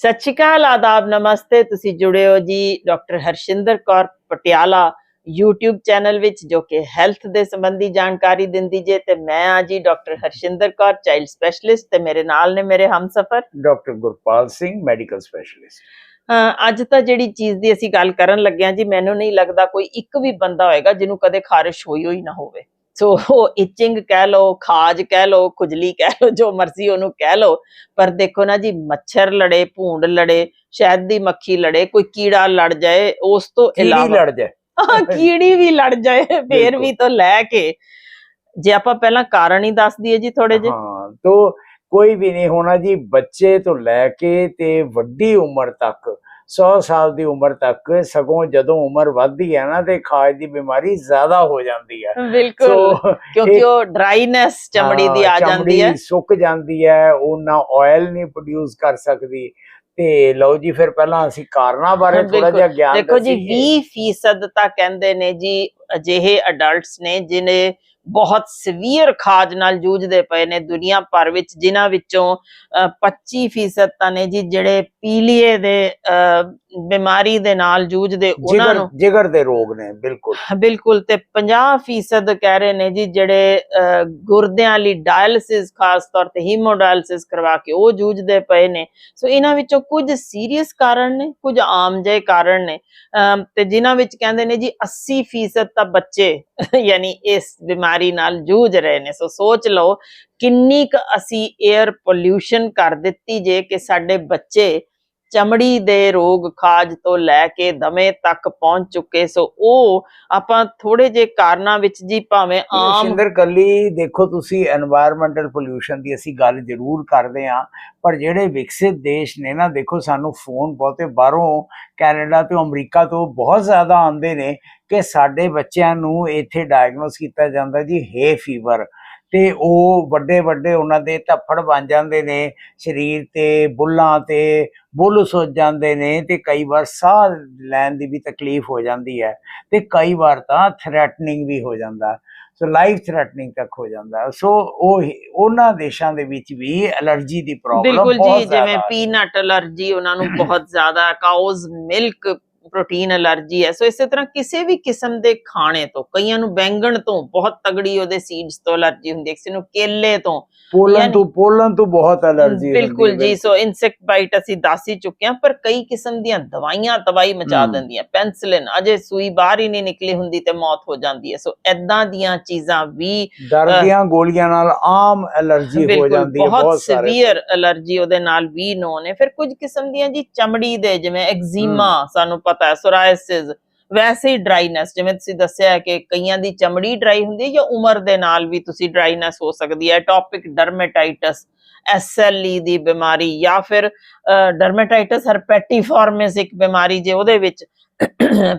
ਸਤਿ ਸ਼੍ਰੀ ਅਕਾਲ ਆਦਾਬ ਨਮਸਤੇ। ਤੁਸੀਂ ਜੁੜੇ ਹੋ ਜੀ doctor Harshinder Kaur Patiala YouTube channel ਵਿੱਚ ਜੋ ਕਿ ਹੈਲਥ ਦੇ ਸੰਬੰਧੀ ਜਾਣਕਾਰੀ ਦਿੰਦੀ ਜੇ। ਤੇ ਮੈਂ ਆ ਜੀ doctor Harshinder Kaur child specialist. ਤੇ ਮੇਰੇ ਨਾਲ ਨੇ ਮੇਰੇ ਹਮਸਫਰ। Doctor Gurpal Singh medical specialist. ਅੱਜ ਤਾਂ ਜਿਹੜੀ ਚੀਜ਼ ਦੀ ਅਸੀਂ ਗੱਲ ਕਰਨ ਲੱਗੇ ਹਾਂ ਜੀ ਮੈਨੂੰ ਨਹੀਂ ਲੱਗਦਾ ਕੋਈ ਇੱਕ ਵੀ ਬੰਦਾ ਹੋਏਗਾ ਜਿਹਨੂੰ ਕਦੇ ਖਾਰਿਸ਼ ਹੋਈ ਹੋਈ ਨਾ ਹੋਵੇ। ਸੋ ਉਹ ਇਚਿੰਗ ਕਹਿ ਲਓ ਖਾਜ ਕਹਿ ਲਓ ਖੁਜਲੀ ਕਹਿ ਲਓ ਜੋ ਮਰਜ਼ੀ ਉਹਨੂੰ ਕਹਿ ਲਓ ਪਰ ਦੇਖੋ ਨਾ ਜੀ ਮੱਛਰ ਲੜੇ ਭੂੰਡ ਲੜੇ ਸ਼ਹਿਦ ਦੀ ਮੱਖੀ ਲੜੇ ਕੋਈ ਕੀੜਾ ਲੜ ਜਾਏ ਉਸ ਤੋਂ ਕੀੜੀ ਇਲਾਵਾ ਲੜ ਜਾਏ। ਹਾਂ, ਕੀੜੀ ਵੀ ਲੜ ਜਾਏ ਫੇਰ। ਵੀ ਤੋਂ ਲੈ ਕੇ। ਜੇ ਆਪਾਂ ਪਹਿਲਾਂ ਕਾਰਨ ਹੀ ਦੱਸ ਦਈਏ ਜੀ ਥੋੜੇ ਜਿਹੇ। ਹਾਂ ਤੋਂ ਕੋਈ ਵੀ ਨਹੀਂ ਹੋਣਾ ਜੀ ਬੱਚੇ ਤੋਂ ਲੈ ਕੇ ਤੇ ਵੱਡੀ ਉਮਰ ਤੱਕ 100 ਸਾਲ ਦੀ ਉਮਰ ਤੱਕ ਸਗੋਂ ਜਦੋਂ ਉਮਰ ਵੱਧਦੀ ਹੈ ਨਾ ਤੇ ਖਾਜ ਦੀ ਬਿਮਾਰੀ ਜ਼ਿਆਦਾ ਹੋ ਜਾਂਦੀ ਹੈ ਬਿਲਕੁਲ ਕਿਉਂਕਿ ਉਹ ਡਰਾਈਨੈਸ ਚਮੜੀ ਦੀ ਆ ਜਾਂਦੀ ਹੈ ਚਮੜੀ ਸੁੱਕ ਜਾਂਦੀ ਹੈ ਉਹ ਨਾ ਆਇਲ ਨਹੀਂ ਪ੍ਰੋਡਿਊਸ ਕਰ ਸਕਦੀ ਤੇ ਲਓ ਜੀ ਫਿਰ ਪਹਿਲਾਂ ਅਸੀਂ ਕਾਰਨਾਂ ਬਾਰੇ ਥੋੜਾ। ਜਿਹਾ ਗਿਆਨ ਦੇਖੋ ਜੀ ਦੱਸੀਏ। 20% ਤਾਂ ਕਹਿੰਦੇ ਨੇ ਜੀ ਅਜਿਹੇ ਅਡਲਟਸ ਨੇ ਜਿਨੇ ਬਹੁਤ ਸਵੀਅਰ ਖਾਜ ਨਾਲ ਜੂਝਦੇ ਪਏ ਨੇ ਦੁਨੀਆ ਭਰ ਵਿੱਚ ਜਿਨ੍ਹਾਂ ਵਿੱਚੋਂ ਅਹ, 25% ਤਾਂ ਨੇ ਜੀ ਜਿਹੜੇ ਪੀਲੀਏ ਦੇ ਅਹ, ਬਿਮਾਰੀ ਦੇ ਨਾਲ ਜੂਝਦੇ ਉਹਨਾਂ ਨੂੰ ਜਿਗਰ ਦੇ ਰੋਗ ਨੇ ਬਿਲਕੁਲ। ਬਿਲਕੁਲ ਤੇ 50% ਕਹਿ ਰਹੇ ਨੇ ਜੀ ਜਿਹੜੇ ਗੁਰਦਿਆਂ ਲਈ ਡਾਇਲਿਸਿਸ ਖਾਸ ਤੌਰ ਤੇ ਹੀਮੋਡਾਇਲਿਸਿਸ ਕਰਵਾ ਕੇ ਉਹ ਜੂਝਦੇ ਪਏ ਨੇ। ਸੋ ਇਹਨਾਂ ਵਿੱਚੋਂ ਕੁਝ ਸੀਰੀਅਸ ਕਾਰਨ ਨੇ ਕੁਝ ਆਮ ਜਿਹੇ ਕਾਰਨ ਨੇ। ਤੇ ਜਿਨ੍ਹਾਂ ਵਿੱਚ ਕਹਿੰਦੇ ਨੇ ਜੀ 80% ਤਾਂ ਬੱਚੇ ਯਾਨੀ ਇਸ ਬਿਮਾਰੀ ਨਾਲ ਜੂਝ ਰਹੇ ਨੇ। ਸੋ ਸੋਚ ਲਓ ਕਿੰਨੀ ਕੁ ਅਸੀਂ 에ਅਰ ਪੋਲਿਊਸ਼ਨ ਕਰ ਦਿੱਤੀ ਜੇ ਕਿ ਸਾਡੇ ਬੱਚੇ ਚਮੜੀ ਦੇ ਰੋਗ ਖਾਜ ਤੋਂ ਲੈ ਕੇ ਦਮੇ ਤੱਕ ਪਹੁੰਚ ਚੁੱਕੇ ਸੋ ਉਹ ਆਪਾਂ ਥੋੜੇ ਜੇ ਕਾਰਨਾਂ ਵਿੱਚ ਜੀ ਭਾਵੇਂ ਆਮ ਸਿੰਦਰ ਕੱਲੀ ਦੇਖੋ ਤੁਸੀਂ এনवायरमेंटल ਪੋਲੂਸ਼ਨ ਦੀ ਅਸੀਂ ਗੱਲ ਜ਼ਰੂਰ ਕਰਦੇ ਆ ਪਰ ਜਿਹੜੇ ਵਿਕਸਿਤ ਦੇਸ਼ ਨੇ ਨਾ ਦੇਖੋ ਸਾਨੂੰ ਫੋਨ ਬਹੁਤੇ ਬਾਹਰੋਂ ਕੈਨੇਡਾ ਤੋਂ ਅਮਰੀਕਾ ਤੋਂ ਬਹੁਤ ਜ਼ਿਆਦਾ ਆਉਂਦੇ ਨੇ ਕਿ ਸਾਡੇ ਬੱਚਿਆਂ ਨੂੰ ਇੱਥੇ ਡਾਇਗਨੋਸ ਕੀਤਾ ਜਾਂਦਾ ਜੀ ਹੇ ਫੀਵਰ ਤੇ ਉਹ ਵੱਡੇ ਵੱਡੇ ਉਹਨਾਂ ਦੇ ਧੱਫੜ ਬਣ ਜਾਂਦੇ ਨੇ ਸਰੀਰ ਤੇ ਬੁੱਲਾਂ ਤੇ ਬੁੱਲ ਸੁੱਜ ਜਾਂਦੇ ਨੇ ਤੇ ਕਈ ਵਾਰ ਸਾਹ ਲੈਣ ਦੀ ਵੀ ਤਕਲੀਫ ਹੋ ਜਾਂਦੀ ਹੈ ਤੇ ਕਈ ਵਾਰ ਤਾਂ ਥ੍ਰੈਟਨਿੰਗ ਵੀ ਹੋ ਜਾਂਦਾ ਸੋ ਲਾਈਫ ਥ੍ਰੈਟਨਿੰਗ ਤੱਕ ਹੋ ਜਾਂਦਾ। ਸੋ ਉਹ ਉਹਨਾਂ ਦੇਸ਼ਾਂ ਦੇ ਵਿੱਚ ਵੀ ਐਲਰਜੀ ਦੀ ਪ੍ਰੋਬਲਮ ਬਿਲਕੁਲ ਜੀ ਜਿਵੇਂ। ਪੀਨਟ ਅਲਰਜੀ ਉਹਨਾਂ ਨੂੰ ਬਹੁਤ ਜ਼ਿਆਦਾ ਕਾਉਜ਼ ਮਿਲਕ ਪ੍ਰੋਟੀਨ ਅਲਰਜੀ ਹੈ। ਸੋ ਇਸੇ ਤਰ੍ਹਾਂ ਕਿਸੇ ਵੀ ਕਿਸਮ ਦੇ ਖਾਣੇ ਤੋਂ ਕਈਆਂ ਨੂੰ ਬੈਂਗਣ ਤੋਂ ਬਹੁਤ ਤਗੜੀ ਉਹਦੇ ਸੀਡਸ ਤੋਂ ਅਲਰਜੀ ਹੁੰਦੀ ਹੈ ਕਿਸੇ ਨੂੰ ਕੇਲੇ ਤੋਂ। ਪੋਲਨ ਤੋਂ ਪੋਲਨ ਤੋਂ ਬਹੁਤ ਐਲਰਜੀ ਬਿਲਕੁਲ ਜੀ ਸੋ ਇਨਸੈਕਟ ਬਾਈਟ ਅਸੀਂ ਦੱਸ ਹੀ ਚੁੱਕੇ ਹਾਂ ਪਰ ਕਈ ਕਿਸਮ ਦੀਆਂ ਦਵਾਈਆਂ ਤਬਾਈ ਮਚਾ। ਦਿੰਦੀਆਂ। ਪੈਨਸਿਲਿਨ ਅਜੇ ਸੂਈ ਬਾਹਰ ਹੀ ਨਹੀਂ ਨਿਕਲੀ ਹੁੰਦੀ ਤੇ ਮੌਤ ਹੋ ਜਾਂਦੀ ਹੈ। ਸੋ ਐਦਾਂ ਦੀਆਂ ਚੀਜ਼ਾਂ ਵੀ ਦਰਦ ਦੀਆਂ ਗੋਲੀਆਂ ਨਾਲ ਆਮ ਐਲਰਜੀ ਹੋ ਜਾਂਦੀ ਹੈ ਬਹੁਤ ਸਿਵੀਅਰ ਅਲਰਜੀ ਉਹਦੇ ਨਾਲ ਵੀ ਨੋਨ ਹੈ ਫਿਰ ਕੁਝ ਕਿਸਮ ਦੀਆਂ ਜੀ ਚਮੜੀ ਦੇ ਜਿਵੇਂ ਐਗਜ਼ੀਮਾ ਸਾਨੂੰ ਪਤਾ ਸੋਰਾਇਸਿਸ, ਵੈਸੇ ਹੀ ਡਰਾਈਨੈਸ ਜਿਵੇਂ ਤੁਸੀਂ ਦੱਸਿਆ ਹੈ ਕਿ ਕਈਆਂ ਦੀ ਚਮੜੀ ਡਰਾਈ ਹੁੰਦੀ ਹੈ ਜਾਂ ਉਮਰ ਦੇ ਨਾਲ ਵੀ ਤੁਸੀਂ ਡਰਾਈਨੈਸ ਹੋ ਸਕਦੀ ਹੈ ਟੌਪਿਕ ਡਰਮੇਟਾਈਟਸ ਐਸਐਲਈ ਦੀ ਬਿਮਾਰੀ ਜਾਂ ਫਿਰ ਡਰਮੇਟਾਈਟਸ ਹਰਪੈਟੀਫਾਰਮਿਸ ਇੱਕ ਬਿਮਾਰੀ ਜੇ ਉਹਦੇ ਵਿੱਚ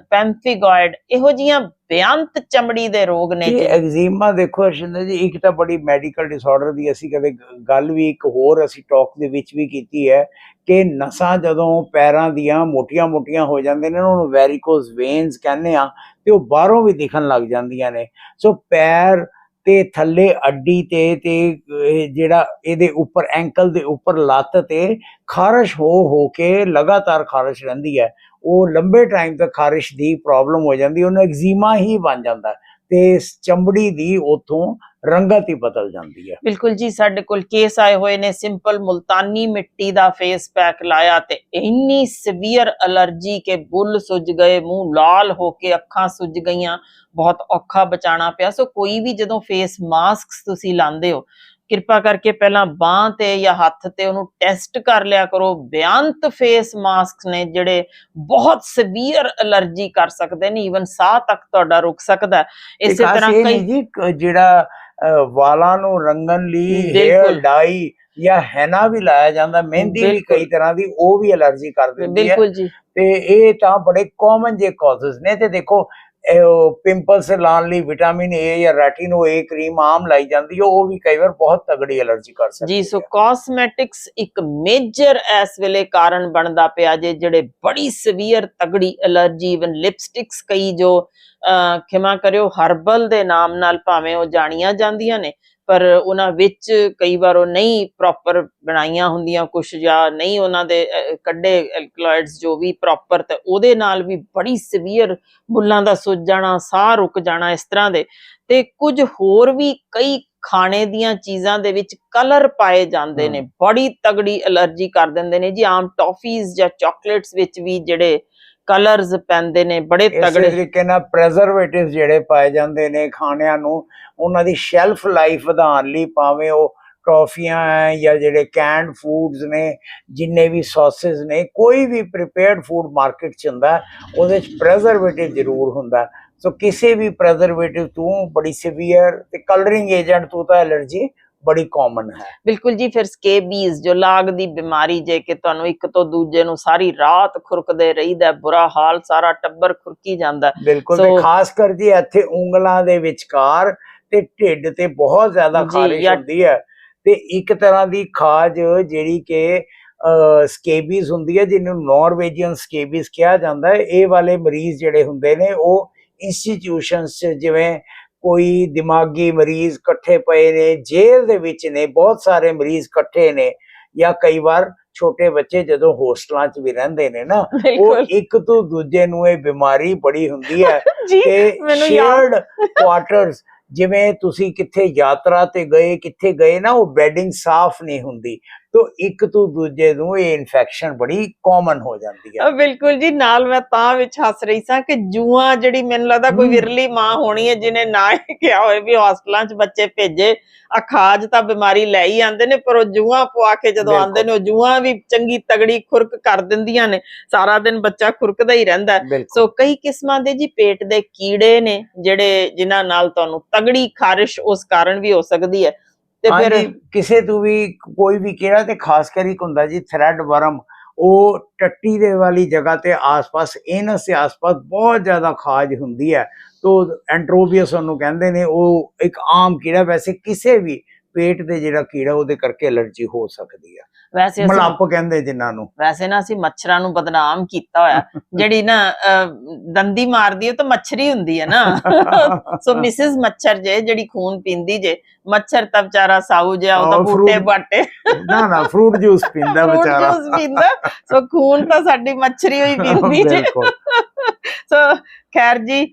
ਪੈਂਫੀਗੋਇਡ ਇਹੋ ਜੀਆਂ ਬਿਆੰਤ ਚਮੜੀ ਦੇ ਰੋਗ ਨੇ ਜੀ। ਐਗਜ਼ੀਮਾ ਦੇਖੋ ਅਰਸ਼ਿੰਦਰ ਜੀ ਇੱਕ ਤਾਂ ਬੜੀ ਮੈਡੀਕਲ ਡਿਸਆਰਡਰ ਦੀ ਅਸੀਂ ਕਦੇ ਗੱਲ ਵੀ ਇੱਕ ਹੋਰ ਅਸੀਂ ਟਾਕ ਦੇ ਵਿੱਚ ਵੀ ਕੀਤੀ ਹੈ ਕਿ ਨਸਾਂ ਜਦੋਂ ਪੈਰਾਂ ਦੀਆਂ ਮੋਟੀਆਂ-ਮੋਟੀਆਂ ਹੋ ਜਾਂਦੇ ਨੇ ਉਹਨੂੰ ਵੈਰੀਕੋਸ ਵੇਨਸ ਕਹਿੰਦੇ ਆ ਤੇ ਉਹ ਬਾਹਰੋਂ ਵੀ ਦਿਖਣ ਲੱਗ ਜਾਂਦੀਆਂ ਨੇ। ਸੋ ਪੈਰ ਤੇ ਥੱਲੇ ਅੱਡੀ ਤੇ ਤੇ ਜਿਹੜਾ ਇਹਦੇ ਉੱਪਰ ਐਂਕਲ ਦੇ ਉੱਪਰ ਲੱਤ ਤੇ ਖਾਰਸ਼ ਹੋ ਹੋ ਕੇ ਲਗਾਤਾਰ ਖਾਰਸ਼ ਰਹਿੰਦੀ ਹੈ। ਉਹ ਲੰਬੇ ਟਾਈਮ ਤੱਕ ਖਾਰਿਸ਼ ਦੀ ਪ੍ਰੋਬਲਮ ਹੋ ਜਾਂਦੀ, ਉਹਨੂੰ ਐਗਜ਼ੀਮਾ ਹੀ ਬਣ ਜਾਂਦਾ ਤੇ ਚਮੜੀ ਦੀ ਉਥੋਂ ਰੰਗਤ ਹੀ ਬਦਲ ਜਾਂਦੀ ਹੈ। ਬਿਲਕੁਲ ਜੀ, ਸਾਡੇ ਕੋਲ ਕੇਸ ਆਏ ਹੋਏ ਨੇ ਸਿੰਪਲ ਮੁਲਤਾਨੀ ਮਿੱਟੀ ਦਾ ਫੇਸ ਪੈਕ ਲਾਇਆ ਤੇ ਇੰਨੀ ਸਿਵੀਅਰ ਅਲਰਜੀ ਕੇ ਬੁੱਲ ਸੁੱਜ ਗਏ, ਮੂੰਹ ਲਾਲ ਹੋ ਕੇ ਅੱਖਾਂ ਸੁੱਜ ਗਈਆਂ, ਬਹੁਤ ਔਖਾ ਬਚਾਣਾ ਪਿਆ। ਸੋ ਕੋਈ ਵੀ ਜਦੋਂ ਫੇਸ ਮਾਸਕਸ ਤੁਸੀਂ ਲਾਉਂਦੇ ਹੋ ਕਿਰਪਾ ਕਰਕੇ ਪਹਿਲਾਂ ਬਾਹ ਤੇ ਜਾਂ ਹੱਥ ਤੇ ਉਹਨੂੰ ਟੈਸਟ ਕਰ ਲਿਆ ਕਰੋ ਬਿਆੰਤ ਫੇਸ ਮਾਸਕਸ ਨੇ ਜਿਹੜੇ ਬਹੁਤ ਸਿਵੀਅਰ ਅਲਰਜੀ ਕਰ ਸਕਦੇ ਨੇ ਈਵਨ ਸਾਹ ਤੱਕ ਤੁਹਾਡਾ ਰੁਕ ਸਕਦਾ। ਇਸੇ ਤਰ੍ਹਾਂ ਕਈ ਜਿਹੜਾ ਵਾਲਾਂ ਨੂੰ ਰੰਗਣ ਲਈ ਹੇਅਰ। ਡਾਈ ਜਾਂ ਹੈਨਾ ਵੀ ਲਾਇਆ ਜਾਂਦਾ ਮਹਿੰਦੀ ਵੀ। ਕਈ ਤਰ੍ਹਾਂ ਦੀ ਉਹ ਵੀ ਐਲਰਜੀ ਕਰ ਦਿੰਦੀ ਹੈ ਬਿਲਕੁਲ ਜੀ ਤੇ ਇਹ ਤਾਂ ਬੜੇ ਕਾਮਨ ਜੇ ਕਾਜ਼ਸ ਨੇ ਤੇ ਦੇਖੋ ਪਿੰਪਲਸ ਲਾਉਣ ਲਈ ਵਿਟਾਮਿਨ ਏ ਜਾਂ ਰੈਟਿਨੋ ਏ ਕਰੀਮ ਆਮ ਲਾਈ ਜਾਂਦੀ ਹੈ ਉਹ ਵੀ ਕਈ ਵਾਰ ਬਹੁਤ ਤਗੜੀ ਐਲਰਜੀ ਕਰ ਸਕਦੀ ਜੀ ਸੋ ਕਾਸਮੈਟਿਕਸ ਇੱਕ ਮੇਜਰ ਇਸ ਵੇਲੇ ਕਾਰਨ ਬਣਦਾ ਪਿਆ ਜੇ ਜਿਹੜੇ ਬੜੀ ਸਵੀਅਰ ਤਗੜੀ ਅਲਰਜੀ ਇਵਨ ਲਿਪਸਟਿਕਸ ਕਈ ਜੋ ਖਿਮਾ ਕਰਿਓ ਹਰਬਲ ਦੇ ਨਾਮ ਨਾਲ ਭਾਵੇਂ ਉਹ ਜਾਣੀਆਂ ਜਾਂਦੀਆਂ ਨੇ ਪਰ ਉਹਨਾਂ ਵਿੱਚ ਕਈ ਵਾਰ ਉਹ ਨਹੀਂ ਪ੍ਰੋਪਰ ਬਣਾਈਆਂ ਹੁੰਦੀਆਂ ਕੁਝ ਜਾਂ ਨਹੀਂ ਉਹਨਾਂ ਦੇ ਕੱਢੇ ਐਲਕਲੋਇਡਸ ਜੋ ਵੀ ਪ੍ਰੋਪਰ ਤੇ ਉਹਦੇ ਨਾਲ ਵੀ ਬੜੀ ਸਿਵੀਅਰ ਬੁੱਲਾਂ ਦਾ ਸੁੱਜ ਜਾਣਾ ਸਾਹ ਰੁਕ ਜਾਣਾ ਇਸ ਤਰ੍ਹਾਂ ਦੇ ਤੇ ਕੁਝ ਹੋਰ ਵੀ ਕਈ ਖਾਣੇ ਦੀਆਂ ਚੀਜ਼ਾਂ ਦੇ ਵਿੱਚ ਕਲਰ ਪਾਏ ਜਾਂਦੇ ਨੇ। ਬੜੀ ਤਗੜੀ ਅਲਰਜੀ ਕਰ ਦਿੰਦੇ ਨੇ ਜੀ ਆਮ ਟੌਫੀਜ਼ ਜਾਂ ਚਾਕਲੇਟਸ ਵਿੱਚ ਵੀ ਜਿਹੜੇ ਕਲਰਸ ਪੈਂਦੇ ਨੇ ਬੜੇ ਇਸੇ ਤਗੜੇ ਤਰੀਕੇ ਨਾਲ ਪ੍ਰੈਜ਼ਰਵੇਟਿਵ ਜਿਹੜੇ ਪਾਏ ਜਾਂਦੇ ਨੇ ਖਾਣਿਆਂ ਨੂੰ ਉਹਨਾਂ ਦੀ ਸ਼ੈਲਫ ਲਾਈਫ ਵਧਾਉਣ ਲਈ ਭਾਵੇਂ ਉਹ ਟੌਫੀਆਂ ਹੈ ਜਾਂ ਜਿਹੜੇ ਕੈਂਡ ਫੂਡਸ ਨੇ ਜਿੰਨੇ ਵੀ ਸੌਸਸ ਨੇ ਕੋਈ ਵੀ ਪ੍ਰੀਪੇਅਰਡ ਫੂਡ ਮਾਰਕੀਟ ਚ ਹੁੰਦਾ ਉਹਦੇ ਚ ਪ੍ਰੈਜ਼ਰਵੇਟਿਵ ਜ਼ਰੂਰ ਹੁੰਦਾ। ਸੋ ਕਿਸੇ ਵੀ ਪ੍ਰੈਜ਼ਰਵੇਟਿਵ ਤੋਂ ਬੜੀ ਸਿਵੀਅਰ ਤੇ ਕਲਰਿੰਗ ਏਜੰਟ ਤੋਂ ਤਾਂ ਐਲਰਜੀ ਬੜੀ ਕਾਮਨ ਹੈ। ਬਿਲਕੁਲ ਜੀ ਫਿਰ ਸਕੇਬੀਜ਼ ਜੋ ਲਾਗ ਦੀ ਬਿਮਾਰੀ ਜੇ ਕਿ ਤੁਹਾਨੂੰ ਇੱਕ ਤੋਂ ਦੂਜੇ ਨੂੰ ਸਾਰੀ ਰਾਤ ਖੁਰਕਦੇ ਰਹੀਦਾ ਬੁਰਾ ਹਾਲ ਸਾਰਾ ਟੱਬਰ ਖੁਰਕੀ ਜਾਂਦਾ। ਬਿਲਕੁਲ ਤੇ ਖਾਸ ਕਰ ਜੀ ਇੱਥੇ ਉਂਗਲਾਂ ਦੇ ਵਿਚਕਾਰ ਤੇ ਢਿੱਡ ਤੇ ਬਹੁਤ ਜ਼ਿਆਦਾ ਖਾਰਿਸ਼ ਹੁੰਦੀ ਹੈ। ਤੇ ਇੱਕ ਤਰ੍ਹਾਂ ਦੀ ਖਾਜ ਜਿਹੜੀ ਕਿ ਸਕੇਬੀਜ਼ ਹੁੰਦੀ ਹੈ ਜਿਹਨੂੰ ਨਾਰਵੇਜੀਅਨ ਸਕੇਬੀਜ਼ ਕਿਹਾ ਜਾਂਦਾ ਹੈ। ਇਹ ਵਾਲੇ ਮਰੀਜ਼ ਜਿਹੜੇ ਹੁੰਦੇ ਨੇ ਉਹ ਇੰਸਟੀਟਿਊਸ਼ਨਸ ਜਿਵੇਂ ਕੋਈ ਦਿਮਾਗੀ ਮਰੀਜ਼ ਇਕੱਠੇ ਪਏ ਨੇ ਜੇਲ੍ਹ ਦੇ ਵਿੱਚ ਨੇ ਬਹੁਤ ਸਾਰੇ ਮਰੀਜ਼ ਇਕੱਠੇ ਨੇ ਜਾਂ ਕਈ ਵਾਰ ਛੋਟੇ ਬੱਚੇ ਜਦੋਂ ਹੋਸਟਲਾਂ 'ਚ ਵੀ ਰਹਿੰਦੇ ਨੇ ਨਾ ਉਹ ਇੱਕ ਤੋਂ ਦੂਜੇ ਨੂੰ ਇਹ ਬਿਮਾਰੀ ਬੜੀ ਹੁੰਦੀ ਹੈ ਯਾਦ ਸ਼ੇਅਰਡ ਕੁਆਟਰਸ ਜਿਵੇਂ ਤੁਸੀਂ ਕਿੱਥੇ ਯਾਤਰਾ ਤੇ ਗਏ ਕਿੱਥੇ ਗਏ ਨਾ ਉਹ ਬੈਡਿੰਗ ਸਾਫ਼ ਨਹੀਂ ਹੁੰਦੀ। ਤੋਂ ਇੱਕ ਤੋਂ ਦੂਜੇ ਨੂੰ ਇਹ ਇਨਫੈਕਸ਼ਨ ਬੜੀ ਕਾਮਨ ਹੋ ਜਾਂਦੀ ਹੈ ਬਿਲਕੁਲ ਜੀ ਨਾਲ ਮੈਂ ਤਾਂ ਵਿੱਚ ਹੱਸ ਰਹੀ ਸਾਂ ਕਿ ਜੂਆਂ ਜਿਹੜੀ ਮੈਨੂੰ ਲੱਗਦਾ ਕੋਈ। ਵਿਰਲੀ ਮਾਂ ਹੋਣੀ ਹੈ ਜਿਹਨੇ ਨਾ ਇਹ ਕਿਹਾ ਹੋਵੇ ਵੀ ਹਸਪਤਾਲਾਂ 'ਚ ਬੱਚੇ ਭੇਜੇ ਆ ਖਾਜ ਤਾਂ ਬਿਮਾਰੀ ਲੈ ਹੀ ਆਉਂਦੇ ਨੇ ਪਰ ਉਹ ਜੂਆਂ ਪਵਾ ਕੇ ਜਦੋਂ। ਆਉਂਦੇ ਨੇ ਉਹ ਜੂਆਂ ਵੀ ਚੰਗੀ ਤਗੜੀ ਖੁਰਕ ਕਰ ਦਿੰਦੀਆਂ ਨੇ ਸਾਰਾ ਦਿਨ ਬੱਚਾ ਖੁਰਕਦਾ ਹੀ ਰਹਿੰਦਾ ਸੋ ਕਈ ਕਿਸਮਾਂ ਦੇ ਜੀ ਪੇਟ ਦੇ ਕੀੜੇ ਨੇ ਜਿਹੜੇ ਜਿਨ੍ਹਾਂ ਨਾਲ ਤੁਹਾਨੂੰ ਤਗੜੀ ਖਾਰਿਸ਼ ਉਸ ਕਾਰਨ ਵੀ ਹੋ ਸਕਦੀ ਹੈ ਤੇ ਫਿਰ ਕਿਸੇ ਤੋਂ ਵੀ ਕੋਈ ਵੀ ਕਿਹੜਾ ਤੇ ਖਾਸ ਕਰ ਇੱਕ ਹੁੰਦਾ ਜੀ ਥ੍ਰੈਡ ਵਰਮ ਉਹ ਟੱਟੀ ਦੇ ਵਾਲੀ ਜਗ੍ਹਾ ਤੇ ਆਸ-ਪਾਸ ਐਨਸ ਦੇ ਆਸ-ਪਾਸ ਬਹੁਤ ਜ਼ਿਆਦਾ ਖਾਜ ਹੁੰਦੀ ਹੈ। ਤੋ ਐਂਟਰੋਬੀਅਸ ਉਹਨੂੰ ਕਹਿੰਦੇ ਨੇ ਉਹ ਇੱਕ ਆਮ ਕੀੜਾ ਵੈਸੇ ਕਿਸੇ ਵੀ ਪੇਟ ਦੇ ਜਿਹੜਾ ਕੀੜਾ ਉਹਦੇ ਕਰਕੇ ਐਲਰਜੀ ਹੋ ਸਕਦੀ ਹੈ ਵੈਸੇ ਅਸੀਂ ਮਲੱਪ ਕਹਿੰਦੇ ਜਿਨ੍ਹਾਂ ਨੂੰ। ਵੈਸੇ ਨਾ ਅਸੀਂ ਮੱਛਰਾਂ ਨੂੰ ਬਦਨਾਮ ਕੀਤਾ ਹੋਇਆ। ਜਿਹੜੀ ਨਾ ਦੰਦੀ ਮਾਰਦੀ ਹੈ ਤਾਂ ਮੱਛਰੀ ਹੁੰਦੀ ਹੈ ਨਾ। ਸੋ ਮਿਸਿਸ ਮੱਛਰ ਜੇ ਜਿਹੜੀ ਖੂਨ ਪੀਂਦੀ ਜੇ ਮੱਛਰ ਤਾਂ ਵਿਚਾਰਾ ਸਾਊ ਜਿਹਾ ਉਹ ਤਾਂ ਬੂਟੇ ਬਾਟੇ। ਨਾ ਨਾ ਫਰੂਟ ਜੂਸ ਪੀਂਦਾ ਫਰੂਟ ਵਿਚਾਰਾ। ਜੂਸ ਪੀਂਦਾ। ਸੋ ਖੂਨ ਤਾਂ ਸਾਡੀ ਮੱਛਰੀ ਹੋਈ ਪੀਂਦੀ ਜੇ। ਸੋ ਖੈਰ ਜੀ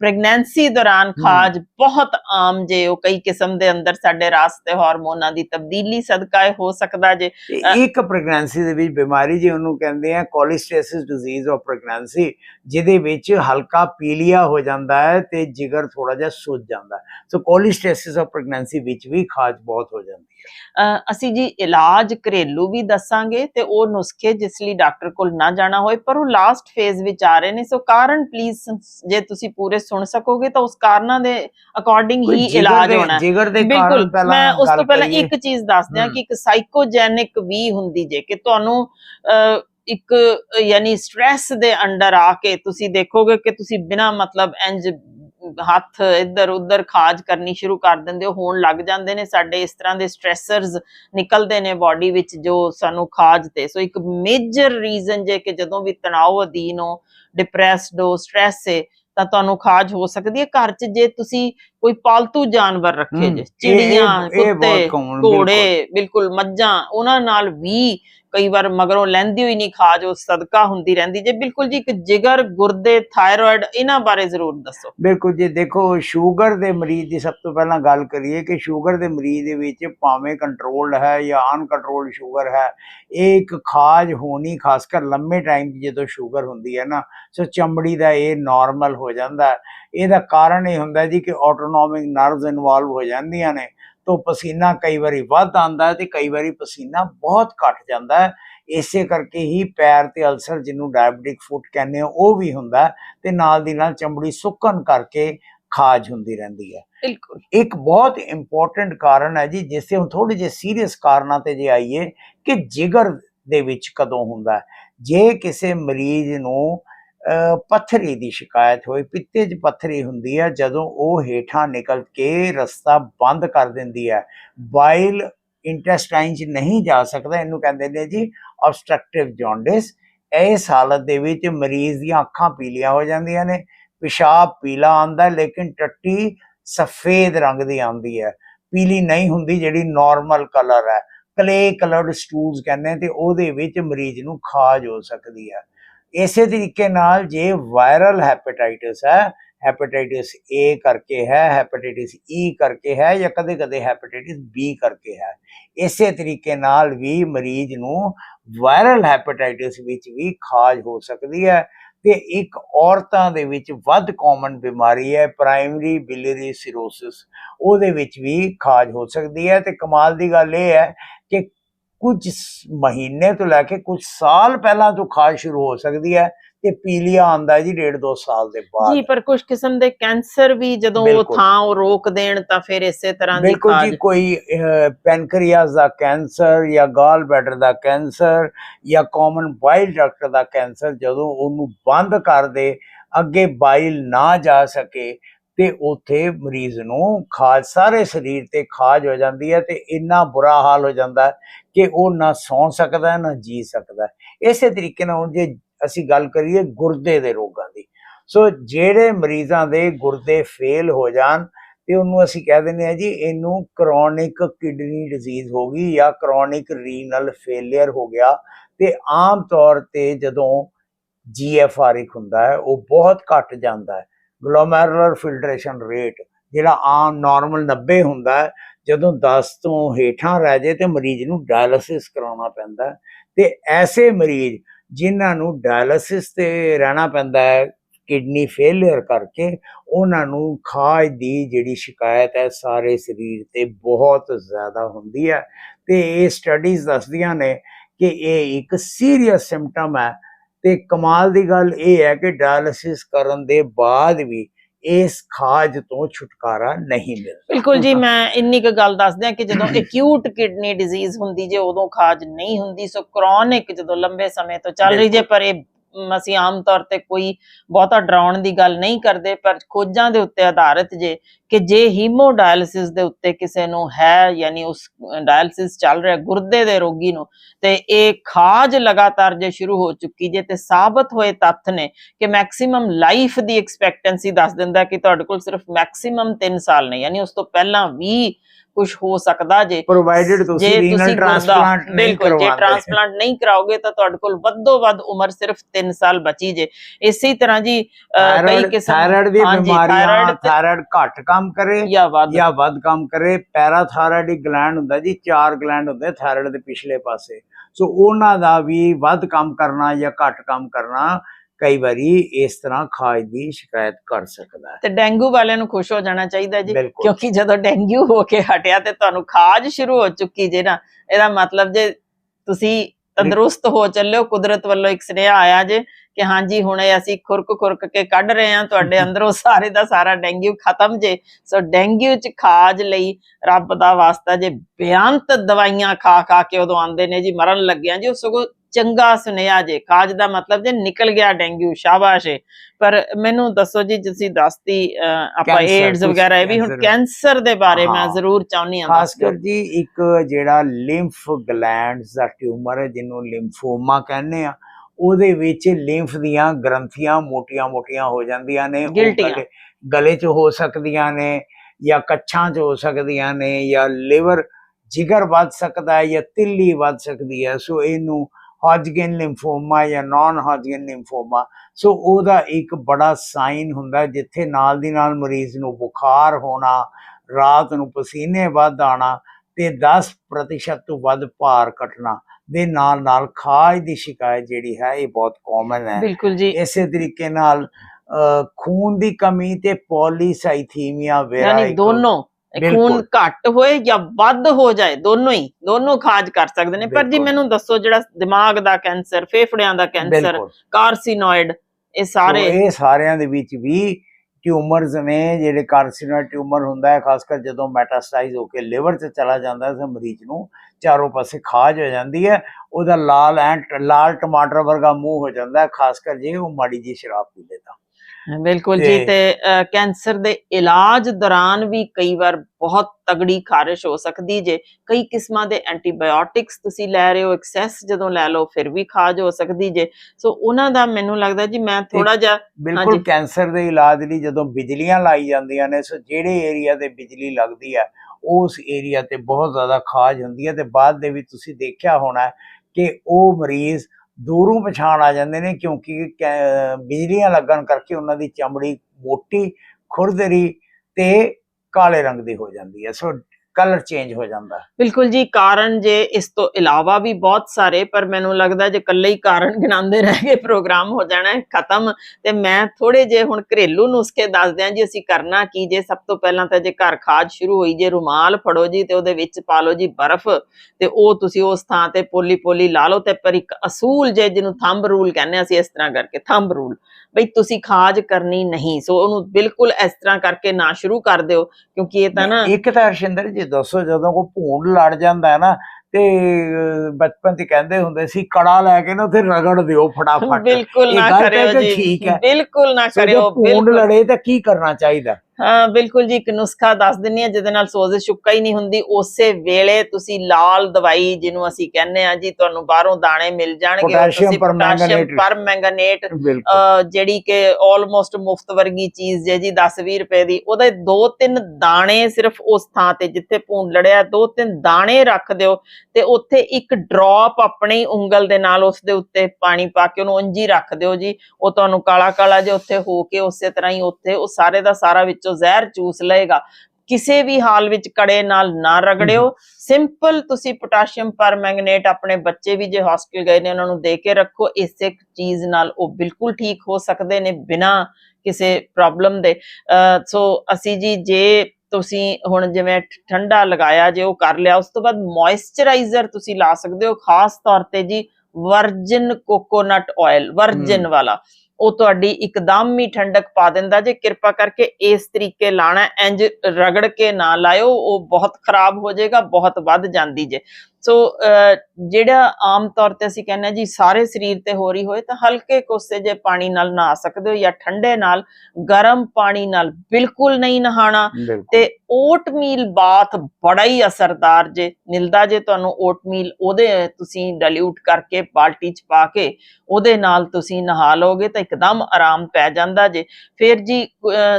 ਪ੍ਰੈਗਨੈਂਸੀ ਦੌਰਾਨ ਖਾਜ ਬਹੁਤ ਆਮ ਜੇ ਉਹ ਕਈ ਕਿਸਮ ਦੇ ਅੰਦਰ ਸਾਡੇ ਰਾਸਤੇ ਹਾਰਮੋਨਾਂ ਦੀ ਤਬਦੀਲੀ ਸਦਕਾ ਇਹ ਹੋ ਸਕਦਾ ਜੇ। ਇੱਕ ਪ੍ਰੈਗਨੈਂਸੀ ਦੇ ਵਿੱਚ ਬਿਮਾਰੀ ਜੀ ਉਹਨੂੰ ਕਹਿੰਦੇ ਆ ਕੋਲਿਸਟੈਸਿਸ ਡਿਜ਼ੀਜ਼ ਆਫ ਪ੍ਰੈਗਨੈਂਸੀ ਜਿਹਦੇ ਵਿੱਚ ਹਲਕਾ ਪੀਲੀਆ ਹੋ ਜਾਂਦਾ ਹੈ ਤੇ ਜਿਗਰ ਥੋੜਾ ਜਿਹਾ ਸੁੱਜ ਜਾਂਦਾ ਸੋ ਕੋਲਿਸਟੈਸਿਸ ਆਫ ਪ੍ਰੈਗਨੈਂਸੀ ਵਿੱਚ ਵੀ ਖਾਜ ਬਹੁਤ ਹੋ ਜਾਂਦੀ ਅਸੀਂ ਜੀ ਇਲਾਜ ਘਰੇਲੂ ਵੀ ਦੱਸਾਂਗੇ ਤੇ ਉਹ ਨੁਸਖੇ ਜਿਸ ਲਈ ਡਾਕਟਰ ਕੋਲ ਨਾ ਜਾਣਾ ਹੋਏ ਪਰ ਉਹ ਲਾਸਟ ਫੇਜ਼ ਵਿੱਚ ਆ ਰਹੇ ਨੇ ਸੋ ਕਾਰਨ ਪਲੀਜ਼ ਜੇ ਤੁਸੀਂ ਪੂਰੇ ਸੁਣ ਸਕੋਗੇ ਤਾਂ ਉਸ ਕਾਰਨਾਂ ਦੇ ਅਕੋਰਡਿੰਗ ਹੀ ਇਲਾਜ ਹੋਣਾ ਹੈ ਜਿਗਰ ਦੇ ਬਿਲਕੁਲ ਕਾਰਨ ਪਹਿਲਾਂ ਮੈਂ ਉਸ ਤੋਂ ਪਹਿਲਾਂ। ਇੱਕ ਚੀਜ਼ ਦੱਸ ਦਿਆਂ। ਕਿ ਇੱਕ ਸਾਈਕੋਜੈਨਿਕ ਵੀ ਹੁੰਦੀ ਜੇ ਕਿ ਤੁਹਾਨੂੰ ਇੱਕ ਯਾਨੀ ਸਟ੍ਰੈਸ ਦੇ ਅੰਡਰ ਆ ਕੇ ਤੁਸੀਂ ਦੇਖੋਗੇ ਕਿ ਤੁਸੀਂ ਬਿਨਾ ਮਤਲਬ ਇੰਜ ਹੱਥ ਇੱਧਰ ਉੱਧਰ ਖਾਜ ਕਰਨੀ ਸ਼ੁਰੂ ਕਰ ਦਿੰਦੇ ਹੋ ਹੋਣ ਲੱਗ ਜਾਂਦੇ ਨੇ, ਸਾਡੇ ਇਸ ਤਰ੍ਹਾਂ ਦੇ ਸਟ੍ਰੈਸਰਸ ਨਿਕਲਦੇ ਨੇ ਬਾਡੀ ਵਿੱਚ ਜੋ ਸਾਨੂੰ ਖਾਜ ਤੇ। ਸੋ ਇੱਕ ਮੇਜਰ ਰੀਜ਼ਨ ਜੇ ਕਿ ਜਦੋਂ ਵੀ ਤਣਾਅ ਅਧੀਨ ਹੋ ਡਿਪਰੈਸਡ ਹੋ ਸਟ੍ਰੈਸ ਹੈ ਤਾਂ ਤੁਹਾਨੂੰ ਖਾਜ ਹੋ ਸਕਦੀ ਹੈ। ਘਰ 'ਚ ਜੇ ਤੁਸੀਂ ਕੋਈ ਪਾਲਤੂ ਜਾਨਵਰ ਰੱਖੇ ਜੇ ਚਿੜੀਆਂ ਕੁੱਤੇ। ਘੋੜੇ ਬਿਲਕੁਲ ਮੱਝਾਂ ਉਹਨਾਂ ਨਾਲ ਵੀ ਕਈ ਵਾਰ ਮਗਰੋਂ ਲੈਂਦੀ ਹੋਈ ਨਹੀਂ ਖਾਜ ਉਹ ਸਦਕਾ ਹੁੰਦੀ ਰਹਿੰਦੀ ਜੇ ਬਿਲਕੁਲ ਜੀ ਇੱਕ ਜਿਗਰ ਗੁਰਦੇ ਥਾਇਰੋਇਡ ਇਹਨਾਂ ਬਾਰੇ ਜ਼ਰੂਰ ਦੱਸੋ ਬਿਲਕੁਲ ਜੀ ਦੇਖੋ ਸ਼ੂਗਰ ਦੇ ਮਰੀਜ਼ ਦੀ ਸਭ ਤੋਂ ਪਹਿਲਾਂ ਗੱਲ ਕਰੀਏ ਕਿ ਸ਼ੂਗਰ ਦੇ ਮਰੀਜ਼ ਦੇ ਵਿੱਚ ਭਾਵੇਂ ਕੰਟਰੋਲਡ ਹੈ ਜਾਂ ਅਨਕੰਟਰੋਲਡ ਸ਼ੂਗਰ ਹੈ ਇਹ ਇੱਕ ਖਾਜ ਹੋਣੀ ਖਾਸ ਕਰ ਲੰਮੇ ਟਾਈਮ ਦੀ ਜਦੋਂ ਸ਼ੂਗਰ ਹੁੰਦੀ ਹੈ ਨਾ ਸੋ ਚਮੜੀ ਦਾ ਇਹ ਨਾਰਮਲ ਹੋ ਜਾਂਦਾ। ਇਹਦਾ ਕਾਰਨ ਇਹ ਹੁੰਦਾ ਜੀ ਕਿ ਆਟੋਨੋਮਿਕ ਨਰਵਸ ਇਨਵੋਲਵ ਹੋ ਜਾਂਦੀਆਂ ਨੇ ਤੋਂ ਪਸੀਨਾ ਕਈ ਵਾਰੀ ਵੱਧ ਆਉਂਦਾ ਹੈ ਤੇ ਕਈ ਵਾਰੀ ਪਸੀਨਾ ਬਹੁਤ ਘਟ ਜਾਂਦਾ ਹੈ। ਇਸੇ ਕਰਕੇ ਹੀ ਪੈਰ ਤੇ ਅਲਸਰ ਜਿਹਨੂੰ ਡਾਇਬੀਟਿਕ ਫੁੱਟ ਕਹਿੰਦੇ ਆ ਉਹ ਵੀ ਹੁੰਦਾ ਤੇ ਨਾਲ ਦੀ ਨਾਲ ਚਮੜੀ ਸੁੱਕਣ ਕਰਕੇ ਖਾਜ ਹੁੰਦੀ ਰਹਿੰਦੀ ਹੈ। ਬਿਲਕੁਲ। ਇੱਕ ਬਹੁਤ ਇੰਪੋਰਟੈਂਟ ਕਾਰਨ ਹੈ ਜੀ ਜਿਸ ਤੇ ਹੁਣ ਥੋੜੇ ਜਿਹੇ ਸੀਰੀਅਸ ਕਾਰਨਾਂ ਤੇ ਜੇ ਆਈਏ ਕਿ ਜਿਗਰ ਦੇ ਵਿੱਚ ਕਦੋਂ ਹੁੰਦਾ ਜੇ ਕਿਸੇ ਮਰੀਜ਼ ਨੂੰ ਪੱਥਰੀ ਦੀ ਸ਼ਿਕਾਇਤ ਹੋਈ। ਪਿੱਤੇ 'ਚ ਪੱਥਰੀ ਹੁੰਦੀ ਹੈ, ਜਦੋਂ ਉਹ ਹੇਠਾਂ ਨਿਕਲ ਕੇ ਰਸਤਾ ਬੰਦ ਕਰ ਦਿੰਦੀ ਹੈ। ਬਾਈਲ ਇੰਟੈਸਟਾਈਨ 'ਚ ਨਹੀਂ ਜਾ ਸਕਦਾ, ਇਹਨੂੰ ਕਹਿੰਦੇ ਨੇ ਜੀ ਆਬਸਟ੍ਰਕਟਿਵ ਜੌਂਡਿਸ ਇਸ ਹਾਲਤ ਦੇ ਵਿੱਚ ਮਰੀਜ਼ ਦੀਆਂ ਅੱਖਾਂ ਪੀਲੀਆਂ ਹੋ ਜਾਂਦੀਆਂ ਨੇ, ਪਿਸ਼ਾਬ ਪੀਲਾ ਆਂਦਾ ਲੇਕਿਨ ਟੱਟੀ ਸਫੇਦ ਰੰਗ ਦੀ ਆਂਦੀ ਹੈ। ਪੀਲੀ ਨਹੀਂ ਹੁੰਦੀ, ਜਿਹੜੀ ਨਾਰਮਲ ਕਲਰ ਹੈ। ਕਲੇ ਕਲਰਡ ਸਟੂਲਸ ਕਹਿੰਦੇ ਤੇ ਉਹਦੇ ਵਿੱਚ ਮਰੀਜ਼ ਨੂੰ ਖਾਜ ਹੋ ਸਕਦੀ ਹੈ। ਇਸੇ ਤਰੀਕੇ ਨਾਲ ਜੇ ਵਾਇਰਲ ਹੈਪੇਟਾਈਟਿਸ ਹੈ ਹੈਪੇਟਾਈਟਿਸ A ਕਰਕੇ ਹੈ ਹੈਪੇਟਾਈਟਿਸ E ਕਰਕੇ ਹੈ ਜਾਂ ਕਦੇ-ਕਦੇ ਹੈਪੇਟਾਈਟਿਸ B ਕਰਕੇ ਹੈ, ਇਸੇ ਤਰੀਕੇ ਨਾਲ ਵੀ ਮਰੀਜ਼ ਨੂੰ ਵਾਇਰਲ ਹੈਪੇਟਾਈਟਿਸ ਵਿੱਚ ਵੀ ਖਾਜ ਹੋ ਸਕਦੀ ਹੈ ਤੇ ਇੱਕ ਔਰਤਾਂ ਦੇ ਵਿੱਚ ਵੱਧ ਕਾਮਨ ਬਿਮਾਰੀ ਹੈ ਪ੍ਰਾਇਮਰੀ ਬਿਲੀਅਰੀ ਸਿਰੋਸਿਸ ਉਹਦੇ ਵਿੱਚ ਵੀ ਖਾਜ ਹੋ ਸਕਦੀ ਹੈ ਤੇ ਕਮਾਲ ਦੀ ਗੱਲ ਇਹ ਹੈ ਕਿ ਕੁਝ ਮਹੀਨੇ ਤੋਂ ਲੈ ਕੇ ਕੁਝ ਸਾਲ ਪਹਿਲਾਂ ਤੋਂ ਖਾਜ ਸ਼ੁਰੂ ਹੋ ਸਕਦੀ ਹੈ ਤੇ ਪੀਲੀਆ ਆਂਦਾ ਜੀ ਡੇਢ ਦੋ ਸਾਲ ਦੇ ਬਾਅਦ ਜੀ ਪਰ ਕੁਝ ਕਿਸਮ ਦੇ ਕੈਂਸਰ ਵੀ ਜਦੋਂ ਉਹ। ਥਾਂ ਉਹ ਰੋਕ ਦੇਣ ਤਾਂ ਫਿਰ ਇਸੇ ਤਰ੍ਹਾਂ ਦੀ ਬਿਲਕੁਲ ਜੀ ਕੋਈ ਪੈਨਕ੍ਰੀਆਸ ਦਾ ਕੈਂਸਰ ਜਾਂ ਗਾਲ ਬੈਡਰ ਦਾ ਕੈਂਸਰ ਜਾਂ ਕਾਮਨ ਬਾਈਲ ਡਕਟ ਦਾ ਕੈਂਸਰ ਜਦੋਂ ਉਹਨੂੰ ਬੰਦ ਕਰ ਦੇ ਅੱਗੇ ਬਾਈਲ ਨਾ ਜਾ ਸਕੇ ਤੇ ਉਥੇ ਮਰੀਜ਼ ਨੂੰ ਖਾਜ ਸਾਰੇ ਸਰੀਰ ਤੇ ਖਾਜ ਹੋ ਜਾਂਦੀ ਹੈ ਤੇ ਇੰਨਾ ਬੁਰਾ ਹਾਲ ਹੋ ਜਾਂਦਾ ਕਿ ਉਹ ਨਾ ਸੌਂ ਸਕਦਾ ਨਾ ਜੀ ਸਕਦਾ ਇਸੇ ਤਰੀਕੇ ਨਾਲ ਹੁਣ ਜੇ ਅਸੀਂ ਗੱਲ ਕਰੀਏ ਗੁਰਦੇ ਦੇ ਰੋਗਾਂ ਦੀ। ਸੋ ਜਿਹੜੇ ਮਰੀਜ਼ਾਂ ਦੇ ਗੁਰਦੇ ਫੇਲ ਹੋ ਜਾਣ ਤੇ ਉਹਨੂੰ ਅਸੀਂ ਕਹਿ ਦਿੰਦੇ ਆ ਜੀ, ਇਹਨੂੰ ਕ੍ਰੋਨਿਕ ਕਿਡਨੀ ਡਿਜ਼ੀਜ਼ ਹੋ ਗਈ ਜਾਂ ਕ੍ਰੋਨਿਕ ਰੀਨਲ ਫੇਲਿਅਰ ਹੋ ਗਿਆ ਤੇ ਆਮ ਤੌਰ ਤੇ ਜਦੋਂ ਜੀਐਫਆਰ ਇੱਕ ਹੁੰਦਾ ਹੈ, ਉਹ ਬਹੁਤ ਘਟ ਜਾਂਦਾ ਹੈ। ਗਲੋਮੈਰੂਲਰ ਫਿਲਟਰੇਸ਼ਨ ਰੇਟ ਜਿਹੜਾ ਆਮ ਨਾਰਮਲ 90 ਹੁੰਦਾ ਜਦੋਂ 10 ਤੋਂ ਹੇਠਾਂ ਰਹਿ ਜੇ ਤੇ ਮਰੀਜ਼ ਨੂੰ ਡਾਇਲਿਸਿਸ ਕਰਾਉਣਾ ਪੈਂਦਾ ਹੈ। ਤੇ ਐਸੇ ਮਰੀਜ਼ ਜਿਨ੍ਹਾਂ ਨੂੰ ਡਾਇਲਿਸਿਸ ਤੇ ਰਹਿਣਾ ਪੈਂਦਾ ਹੈ, ਕਿਡਨੀ ਫੇਲਿਅਰ ਕਰਕੇ, ਉਹਨਾਂ ਨੂੰ ਖਾਜ ਦੀ ਜਿਹੜੀ ਸ਼ਿਕਾਇਤ ਹੈ, ਸਾਰੇ ਸਰੀਰ ਤੇ ਬਹੁਤ ਜ਼ਿਆਦਾ ਹੁੰਦੀ ਹੈ। ਤੇ ਇਹ ਸਟੱਡੀਜ਼ ਦੱਸਦੀਆਂ ਨੇ ਕਿ ਇਹ ਇੱਕ ਸੀਰੀਅਸ ਸਿੰਪਟਮ ਹੈ ਤੇ ਕਮਾਲ ਦੀ ਗੱਲ ਇਹ ਹੈ ਕਿ ਡਾਇਲਿਸਿਸ ਕਰਨ ਦੇ ਬਾਅਦ ਵੀ ਇਸ ਖਾਜ ਤੋਂ ਛੁਟਕਾਰਾ ਨਹੀਂ ਮਿਲਦਾ। ਬਿਲਕੁਲ ਜੀ ਮੈਂ ਇੰਨੀ ਕੁ ਗੱਲ ਦੱਸ ਦਿਆਂ ਕਿ ਜਦੋਂ ਅਕਿਊਟ ਕਿਡਨੀ ਡਿਜ਼ੀਜ਼ ਹੁੰਦੀ ਜੇ ਉਦੋਂ ਖਾਜ ਨਹੀਂ ਹੁੰਦੀ ਸੋ ਕ੍ਰੋਨਿਕ ਜਦੋਂ ਲੰਬੇ ਸਮੇਂ ਤੋਂ ਚੱਲ ਰਹੀ ਜੇ ਪਰ ਇਹ ਅਸੀਂ ਆਮ ਤੌਰ ਤੇ ਕੋਈ ਬਹੁਤਾ ਡਰਾਉਣ ਦੀ ਗੱਲ ਨਹੀਂ ਕਰਦੇ, ਪਰ ਖੋਜਾਂ ਦੇ ਉੱਤੇ ਆਧਾਰਿਤ ਜੇ ਕਿ ਜੇ ਹੀਮੋਡਾਇਲਿਸਿਸ ਦੇ ਉੱਤੇ ਕਿਸੇ ਨੂੰ ਹੈ, ਯਾਨੀ ਉਸ ਡਾਇਲਿਸਿਸ ਚੱਲ ਰਿਹਾ ਗੁਰਦੇ ਦੇ ਰੋਗੀ ਨੂੰ, ਤੇ ਇਹ ਖਾਜ ਲਗਾਤਾਰ ਜੇ ਸ਼ੁਰੂ ਹੋ ਚੁੱਕੀ ਜੇ ਤੇ ਸਾਬਤ ਹੋਏ ਤੱਥ ਨੇ ਕਿ ਮੈਕਸਿਮਮ ਲਾਈਫ ਦੀ ਐਕਸਪੈਕਟੈਂਸੀ ਦੱਸ ਦਿੰਦਾ ਕਿ ਤੁਹਾਡੇ ਕੋਲ ਸਿਰਫ ਮੈਕਸਿਮਮ 3 ਸਾਲ ਨੇ, ਯਾਨੀ ਉਸ ਤੋਂ ਪਹਿਲਾਂ ਵੀ ਕੁਝ ਹੋ ਸਕਦਾ ਜੇ। ਪ੍ਰੋਵਾਈਡਡ ਤੁਸੀਂ ਰੀਨਲ ਟ੍ਰਾਂਸਪਲਾਂਟ ਨਹੀਂ ਬਿਲਕੁਲ ਜੇ ਕਰਵਾਉਂਦੇ। ਟ੍ਰਾਂਸਪਲਾਂਟ ਨਹੀਂ ਕਰਾਓਗੇ ਤਾਂ ਤੁਹਾਡੇ ਕੋਲ ਵੱਧੋ ਵੱਧ ਉਮਰ ਸਿਰਫ 3 ਸਾਲ ਬਚੀ ਜੇ। ਇਸੇ ਤਰ੍ਹਾਂ ਜੀ ਕਈ ਕਿਸਮ ਥਾਇਰਾਇਡ ਦੀ ਬਿਮਾਰੀਆਂ ਥਾਇਰਾਇਡ ਘੱਟ ਕੰਮ ਕਰੇ ਜਾਂ ਵੱਧ। ਕੰਮ ਕਰੇ। ਪੈਰਾਥਾਇਰਾਇਡਿਕ ਗਲੈਂਡ ਹੁੰਦਾ ਜੀ ਚਾਰ ਗਲੈਂਡ ਹੁੰਦੇ ਥਾਇਰਾਇਡ ਦੇ ਪਿਛਲੇ ਪਾਸੇ। ਸੋ ਉਹਨਾਂ ਦਾ ਵੀ ਵੱਧ ਕੰਮ ਕਰਨਾ ਜਾਂ ਘੱਟ ਕੰਮ ਕਰਨਾ ਕਈ ਵਾਰੀ ਇਸ ਤਰ੍ਹਾਂ ਖਾਜ ਦੀ ਸ਼ਿਕਾਇਤ ਕਰ ਸਕਦਾ ਹੈ। ਤੇ ਡੇਂਗੂ ਵਾਲਿਆਂ ਨੂੰ ਖੁਸ਼ ਹੋ ਜਾਣਾ ਚਾਹੀਦਾ ਜੀ ਕਿਉਂਕਿ ਜਦੋਂ ਡੇਂਗੂ ਹੋ ਕੇ ਹਟਿਆ ਤੇ ਤੁਹਾਨੂੰ ਖਾਜ ਸ਼ੁਰੂ ਹੋ ਚੁੱਕੀ ਜੇ ਨਾ ਇਹਦਾ ਮਤਲਬ ਜੇ ਤੁਸੀਂ ਤੰਦਰੁਸਤ ਹੋ ਚੱਲਿਓ ਕੁਦਰਤ ਵੱਲੋਂ ਇੱਕ ਸੁਨੇਹਾ ਆਇਆ ਜੇ ਕਿ ਹਾਂਜੀ ਹੁਣ ਅਸੀਂ ਖੁਰਕ ਖੁਰਕ ਕੇ ਕੱਢ ਰਹੇ ਹਾਂ ਤੁਹਾਡੇ ਅੰਦਰੋਂ ਸਾਰੇ ਦਾ ਸਾਰਾ ਡੇਂਗੂ ਖਤਮ ਜੇ। ਸੋ ਡੇਂਗੂ ਚ ਖਾਜ ਲਈ ਰੱਬ ਦਾ ਵਾਸਤਾ ਜੇ ਬੇਅੰਤ ਦਵਾਈਆਂ ਖਾ ਖਾ ਕੇ ਉਦੋਂ ਆਂਦੇ ਨੇ ਜੀ ਮਰਨ ਲੱਗਿਆ ਜੀ ਉਹ ਸਗੋਂ ਚੰਗਾ ਸੁਨੇਹਾ ਜੇ ਖਾਜ ਦਾ ਮਤਲਬ ਜੇ ਨਿਕਲ ਗਿਆ ਡੇਂਗੂ ਸ਼ਾਬਾਸ਼ ਏ ਪਰ ਮੈਨੂੰ ਦੱਸੋ ਜੀ ਤੁਸੀਂ ਦੱਸਤੀ ਆਪਾਂ ਏਡਸ ਵਗੈਰਾ ਇਹ ਵੀ ਹੁਣ ਕੈਂਸਰ ਦੇ ਬਾਰੇ ਮੈਂ। ਜ਼ਰੂਰ ਚਾਹੁੰਦੀ ਹਾਂ ਖਾਸ। ਕਰ ਜੀ ਇੱਕ ਜਿਹੜਾ ਲਿੰਫ ਗਲੈਂਡਸ ਦਾ ਟਿਊਮਰ ਹੈ ਜਿਹਨੂੰ ਲਿੰਫੋਮਾ ਕਹਿੰਦੇ ਆ ਉਹਦੇ ਵਿੱਚ ਲਿੰਫ ਦੀਆਂ ਗ੍ਰੰਥੀਆਂ ਮੋਟੀਆਂ-ਮੋਟੀਆਂ ਹੋ ਜਾਂਦੀਆਂ ਨੇ ਗਲੇ 'ਚ ਹੋ ਸਕਦੀਆਂ ਨੇ ਜਾਂ ਕੱਛਾਂ 'ਚ ਹੋ ਸਕਦੀਆਂ ਨੇ ਜਾਂ ਲਿਵਰ ਜਿਗਰ ਵੱਧ ਸਕਦਾ ਹੈ ਜਾਂ ਤਿੱਲੀ ਵੱਧ ਸਕਦੀ ਹੈ ਸੋ ਇਹਨੂੰ ਹਾਜਗਨ ਲਿੰਫੋਮਾ ਜਾਂ ਨਾਨ ਹਾਜਗਨ ਲਿੰਫੋਮਾ ਸੋ ਉਹਦਾ ਇੱਕ ਬੜਾ ਸਾਈਨ ਹੁੰਦਾ ਜਿੱਥੇ ਨਾਲ ਦੀ ਨਾਲ ਮਰੀਜ਼ ਨੂੰ ਬੁਖਾਰ ਹੋਣਾ ਰਾਤ ਨੂੰ ਪਸੀਨੇ ਵੱਧ ਆਣਾ ਤੇ 10% ਤੋਂ ਵੱਧ ਭਾਰ ਘਟਣਾ ਦੇ ਨਾਲ ਨਾਲ ਖਾਜ ਦੀ ਸ਼ਿਕਾਇਤ ਜਿਹੜੀ ਹੈ ਇਹ ਬਹੁਤ ਕਾਮਨ ਹੈ ਬਿਲਕੁਲ ਜੀ ਇਸੇ ਤਰੀਕੇ ਨਾਲ ਖੂਨ ਦੀ ਕਮੀ ਤੇ ਪੋਲੀਸਾਈਥੀਮੀਆ ਵੇਰਾ ਯਾਨੀ ਦੋਨੋਂ। ਖੂਨ ਘੱਟ ਹੋਏ ਜਾਂ ਵੱਧ ਹੋ ਜਾਏ ਦੋਨੋਂ ਹੀ ਦੋਨੋਂ ਖਾਜ ਕਰ ਸਕਦੇ ਨੇ। ਪਰ ਜੀ। ਮੈਨੂੰ ਦੱਸੋ ਜਿਹੜਾ ਦਿਮਾਗ ਦਾ ਕੈਂਸਰ ਫੇਫੜਿਆਂ ਦਾ ਕੈਂਸਰ ਕਾਰਸੀਨੋਇਡ ਇਹ ਸਾਰੇ ਇਹ ਸਾਰਿਆਂ ਦੇ ਵਿੱਚ ਵੀ ਟਿਊਮਰਸ ਨੇ ਜਿਹੜੇ ਕਾਰਸੀਨੋਇਡ ਟਿਊਮਰ ਹੁੰਦਾ ਹੈ ਖਾਸ ਕਰ ਜਦੋਂ ਮੈਟਾਸਟਾਈਜ਼ ਹੋ ਕੇ ਲਿਵਰ 'ਚ ਚਲਾ ਜਾਂਦਾ ਹੈ ਤਾਂ ਮਰੀਜ਼ ਨੂੰ ਚਾਰੋਂ ਪਾਸੇ ਖਾਜ ਹੋ ਜਾਂਦੀ ਹੈ ਉਹਦਾ ਲਾਲ ਐਂ ਟ- ਲਾਲ ਟਮਾਟਰ ਵਰਗਾ ਮੂੰਹ ਹੋ ਜਾਂਦਾ ਹੈ ਖਾਸ ਕਰ ਜੇ ਉਹ ਮਾੜੀ ਜੀ ਸ਼ਰਾਬ ਪੀ ਲੇ ਬਿਲਕੁਲ ਜੀ ਤੇ- ਕੈਂਸਰ ਦੇ ਇਲਾਜ ਦੌਰਾਨ ਵੀ ਕਈ ਵਾਰ ਬਹੁਤ ਤਗੜੀ ਖਾਰਿਸ਼ ਹੋ ਸਕਦੀ ਜੇ ਕਈ ਕਿਸਮਾਂ ਦੇ ਐਂਟੀਬਾਇਓਟਿਕਸ ਤੁਸੀਂ ਲੈ ਰਹੇ ਹੋ ਐਕਸੈਸ ਜਦੋਂ ਲੈ ਲਓ ਫਿਰ ਵੀ ਖਾਜ ਹੋ ਸਕਦੀ ਜੇ ਸੋ ਉਹਨਾਂ ਦਾ ਮੈਨੂੰ ਲੱਗਦਾ ਜੀ ਮੈਂ ਥੋੜਾ ਜਿਹਾ ਬਿਲਕੁਲ। ਕੈਂਸਰ ਦੇ ਇਲਾਜ ਲਈ ਜਦੋਂ ਬਿਜਲੀਆਂ ਲਾਈ ਜਾਂਦੀਆਂ ਨੇ ਸੋ ਜਿਹੜੇ ਏਰੀਆ ਤੇ ਬਿਜਲੀ ਲੱਗਦੀ ਹੈ ਉਸ ਏਰੀਆ ਤੇ ਬਹੁਤ ਜ਼ਿਆਦਾ ਖਾਜ ਹੁੰਦੀ ਹੈ ਤੇ ਬਾਅਦ ਦੇ ਵਿੱਚ ਤੁਸੀਂ ਦੇਖਿਆ ਹੋਣਾ ਕਿ ਉਹ ਮਰੀਜ਼ ਦੂਰੋਂ ਪਛਾਣ ਆ ਜਾਂਦੇ ਨੇ ਕਿਉਂਕਿ ਕੈ- ਬਿਜਲੀਆਂ ਲੱਗਣ ਕਰਕੇ ਉਹਨਾਂ ਦੀ ਚਮੜੀ ਮੋਟੀ, ਖੁਰਦਰੀ ਤੇ ਕਾਲੇ ਰੰਗ ਦੀ ਹੋ ਜਾਂਦੀ ਹੈ। ਸੋ ਕਲਰ ਚੇਂਜ ਹੋ ਜਾਂਦਾ ਬਿਲਕੁਲ ਜੀ ਕਾਰਨ ਜੇ ਇਸ ਤੋਂ ਇਲਾਵਾ ਵੀ ਬਹੁਤ ਸਾਰੇ ਪਰ ਮੈਨੂੰ ਲੱਗਦਾ ਜੇ ਇਕੱਲੇ ਹੀ ਕਾਰਨ ਗਿਣਾਉਂਦੇ ਰਹਿ ਗਏ ਪ੍ਰੋਗਰਾਮ ਹੋ ਜਾਣਾ ਹੈ ਖਤਮ। ਤੇ ਮੈਂ ਥੋੜੇ ਜੇ ਹੁਣ ਘਰੇਲੂ ਨੁਸਖੇ ਦੱਸਦੇ ਹਾਂ ਜੀ ਅਸੀਂ ਕਰਨਾ ਕੀ ਜੇ? ਸਭ ਤੋਂ ਪਹਿਲਾਂ ਤਾਂ ਜੇ ਘਰ ਖਾਜ ਸ਼ੁਰੂ ਹੋਈ ਜੇ ਰੁਮਾਲ ਫੜੋ ਜੀ ਤੇ ਉਹਦੇ ਵਿੱਚ ਪਾ ਲਓ ਜੀ ਬਰਫ਼। ਤੇ ਉਹ ਤੁਸੀਂ ਉਸ ਥਾਂ ਤੇ ਪੋਲੀ ਪੋਲੀ ਲਾ ਲਓ ਤੇ ਪਰ ਇੱਕ ਅਸੂਲ ਜੇ ਜਿਹਨੂੰ ਥੰਬ ਰੂਲ ਕਹਿੰਦੇ ਅਸੀਂ ਇਸ ਤਰ੍ਹਾਂ ਕਰਕੇ ਥੰਬ ਰੂਲ ਬਈ ਤੁਸੀਂ ਖਾਜ ਕਰਨੀ ਨਹੀਂ ਸੋ ਉਹਨੂੰ ਬਿਲਕੁਲ ਇਸ ਤਰ੍ਹਾਂ ਕਰਕੇ ਨਾ ਸ਼ੁਰੂ ਕਰ ਦਿਓ ਕਿਉਂਕਿ ਇਹ ਤਾਂ ਨਾ ਇੱਕ ਤਾਂ ਹਰਸ਼ਿੰਦਰ ਜੀ ਦੱਸੋ ਜਦੋਂ ਕੋ ਭੂੰਡ ਲੜ ਜਾਂਦਾ ਹੈ ਨਾ ਤੇ ਬਚਪਨ ਚ ਕਹਿੰਦੇ ਹੁੰਦੇ ਸੀ ਕੜਾ ਲੈ ਕੇ ਨਾ ਉੱਥੇ ਰਗੜ ਦਿਓ ਫਟਾਫਟ। ਬਿਲਕੁਲ ਨਾ ਕਰਿਓ ਜੀ। ਠੀਕ ਹੈ? ਬਿਲਕੁਲ ਨਾ ਕਰਿਓ ਭੂੰਡ ਲੜੇ ਤਾਂ ਕੀ ਕਰਨਾ ਚਾਹੀਦਾ? ਬਿਲਕੁਲ ਜੀ ਇੱਕ ਨੁਸਖਾ ਦੱਸ ਦਿੰਨੀ ਆ ਜਿਹਦੇ ਨਾਲ ਸੋਜ਼ਿਸ਼ ਸ਼ੁੱਕਾ ਹੀ ਨਹੀਂ ਹੁੰਦੀ। ਉਸੇ ਵੇਲੇ ਤੁਸੀਂ ਲਾਲ ਦਵਾਈ ਜਿਹਨੂੰ ਅਸੀਂ ਕਹਿੰਦੇ ਆ ਜੀ ਤੁਹਾਨੂੰ ਬਾਹਰੋਂ ਦਾਣੇ ਮਿਲ ਜਾਣਗੇ ਤੁਸੀਂ ਬਿਲਕੁਲ। ਅਹ, ਜਿਹੜੀ ਕਿ ਆਲਮੋਸਟ ਮੁਫਤ ਵਰਗੀ ਚੀਜ਼ ਜੇ ਜੀ 10-20 ਰੁਪਏ ਦੀ ਉਹਦੇ ਦੋ ਤਿੰਨ ਦਾਣੇ ਸਿਰਫ ਉਸ ਥਾਂ ਤੇ ਜਿੱਥੇ ਭੂੰਡ ਲੜਿਆ ਦੋ ਤਿੰਨ ਦਾਣੇ ਰੱਖ ਦਿਓ ਤੇ ਉੱਥੇ ਇੱਕ ਡ੍ਰੌਪ ਆਪਣੇ ਉਂਗਲ ਦੇ ਨਾਲ ਉਸ ਦੇ ਉੱਤੇ ਪਾਣੀ ਪਾ ਕੇ ਉਹਨੂੰ ਉਂਝ ਹੀ ਰੱਖ ਦਿਓ ਜੀ। ਉਹ ਤੁਹਾਨੂੰ ਕਾਲਾ ਕਾਲਾ ਜੇ ਉੱਥੇ ਹੋ ਕੇ ਉਸੇ ਤਰ੍ਹਾਂ ਹੀ ਉੱਥੇ ਉਹ ਸਾਰੇ ਦਾ ਸਾਰਾ ਵਿੱਚੋਂ ਜ਼ਹਿਰ ਚੂਸ ਲਏਗਾ। ਕਿਸੇ ਵੀ ਹਾਲ ਵਿੱਚ ਕੜੇ ਨਾਲ ਨਾ ਰਗੜਿਓ। ਸਿੰਪਲ ਤੁਸੀਂ ਪੋਟਾਸ਼ੀਅਮ ਪਰਮੈਂਗਨੇਟ ਆਪਣੇ ਬੱਚੇ ਵੀ ਜੇ ਹਸਪੀਟਲ ਗਏ ਨੇ ਉਹਨਾਂ ਨੂੰ ਦੇ ਕੇ ਰੱਖੋ। ਇਸੇ ਚੀਜ਼ ਨਾਲ ਉਹ ਬਿਲਕੁਲ ਠੀਕ ਹੋ ਸਕਦੇ ਨੇ ਬਿਨਾ ਕਿਸੇ ਪ੍ਰੋਬਲਮ ਦੇ। ਸੋ ਅਸੀਂ ਜੀ ਜੇ ਤੁਸੀਂ ਹੁਣ ਜਿਵੇਂ ਠੰਡਾ ਲਗਾਇਆ ਜੇ ਉਹ ਕਰ ਲਿਆ ਉਸ ਤੋਂ ਬਾਅਦ ਮੋਇਸਚਰਾਈਜ਼ਰ ਤੁਸੀਂ ਲਾ ਸਕਦੇ ਹੋ। ਖਾਸ ਤੌਰ ਤੇ ਜੀ ਵਰਜਨ ਕੋਕੋਨਟ ਆਇਲ ਵਰਜਨ। ਵਾਲਾ। ਉਹ ਤੁਹਾਡੀ ਇੱਕਦਮ ਹੀ ਠੰਡਕ ਪਾ ਦਿੰਦਾ ਜੇ ਕਿਰਪਾ ਕਰਕੇ ਇਸ ਤਰੀਕੇ ਲਾਣਾ ਹੈ, ਇੰਜ ਰਗੜ ਕੇ ਨਾ ਲਾਇਓ ਉਹ ਬਹੁਤ ਖਰਾਬ ਹੋ ਜਾਏਗਾ ਬਹੁਤ ਵੱਧ ਜਾਂਦੀ ਜੇ। ਸੋ ਜਿਹੜਾ ਆਮ ਤੌਰ ਤੇ ਅਸੀਂ ਕਹਿੰਦੇ ਜੀ ਸਾਰੇ ਸਰੀਰ ਤੇ ਹੋ ਰਹੀ ਹੋਏ ਤਾਂ ਹਲਕੇ ਕੋਸੇ ਜੇ ਪਾਣੀ ਨਾਲ ਨਹਾ ਸਕਦੇ ਹੋ ਜਾਂ ਠੰਡੇ ਨਾਲ ਗਰਮ ਪਾਣੀ ਨਾਲ ਬਿਲਕੁਲ ਨਹੀਂ ਨਹਾਣਾ ਤੇ ਓਟਮੀਲ ਬਾਥ ਬੜਾ ਹੀ ਅਸਰਦਾਰ ਜੇ ਮਿਲਦਾ ਜੇ ਤੁਹਾਨੂੰ ਓਟਮੀਲ ਉਹਦੇ ਤੁਸੀਂ ਡਾਇਲੂਟ ਕਰਕੇ ਬਾਲਟੀ ਚ ਪਾ ਕੇ ਉਹਦੇ ਨਾਲ ਤੁਸੀਂ ਨਹਾ ਲਓਗੇ ਤਾਂ ਇੱਕਦਮ ਆਰਾਮ ਪੈ ਜਾਂਦਾ ਜੇ। ਫਿਰ ਜੀ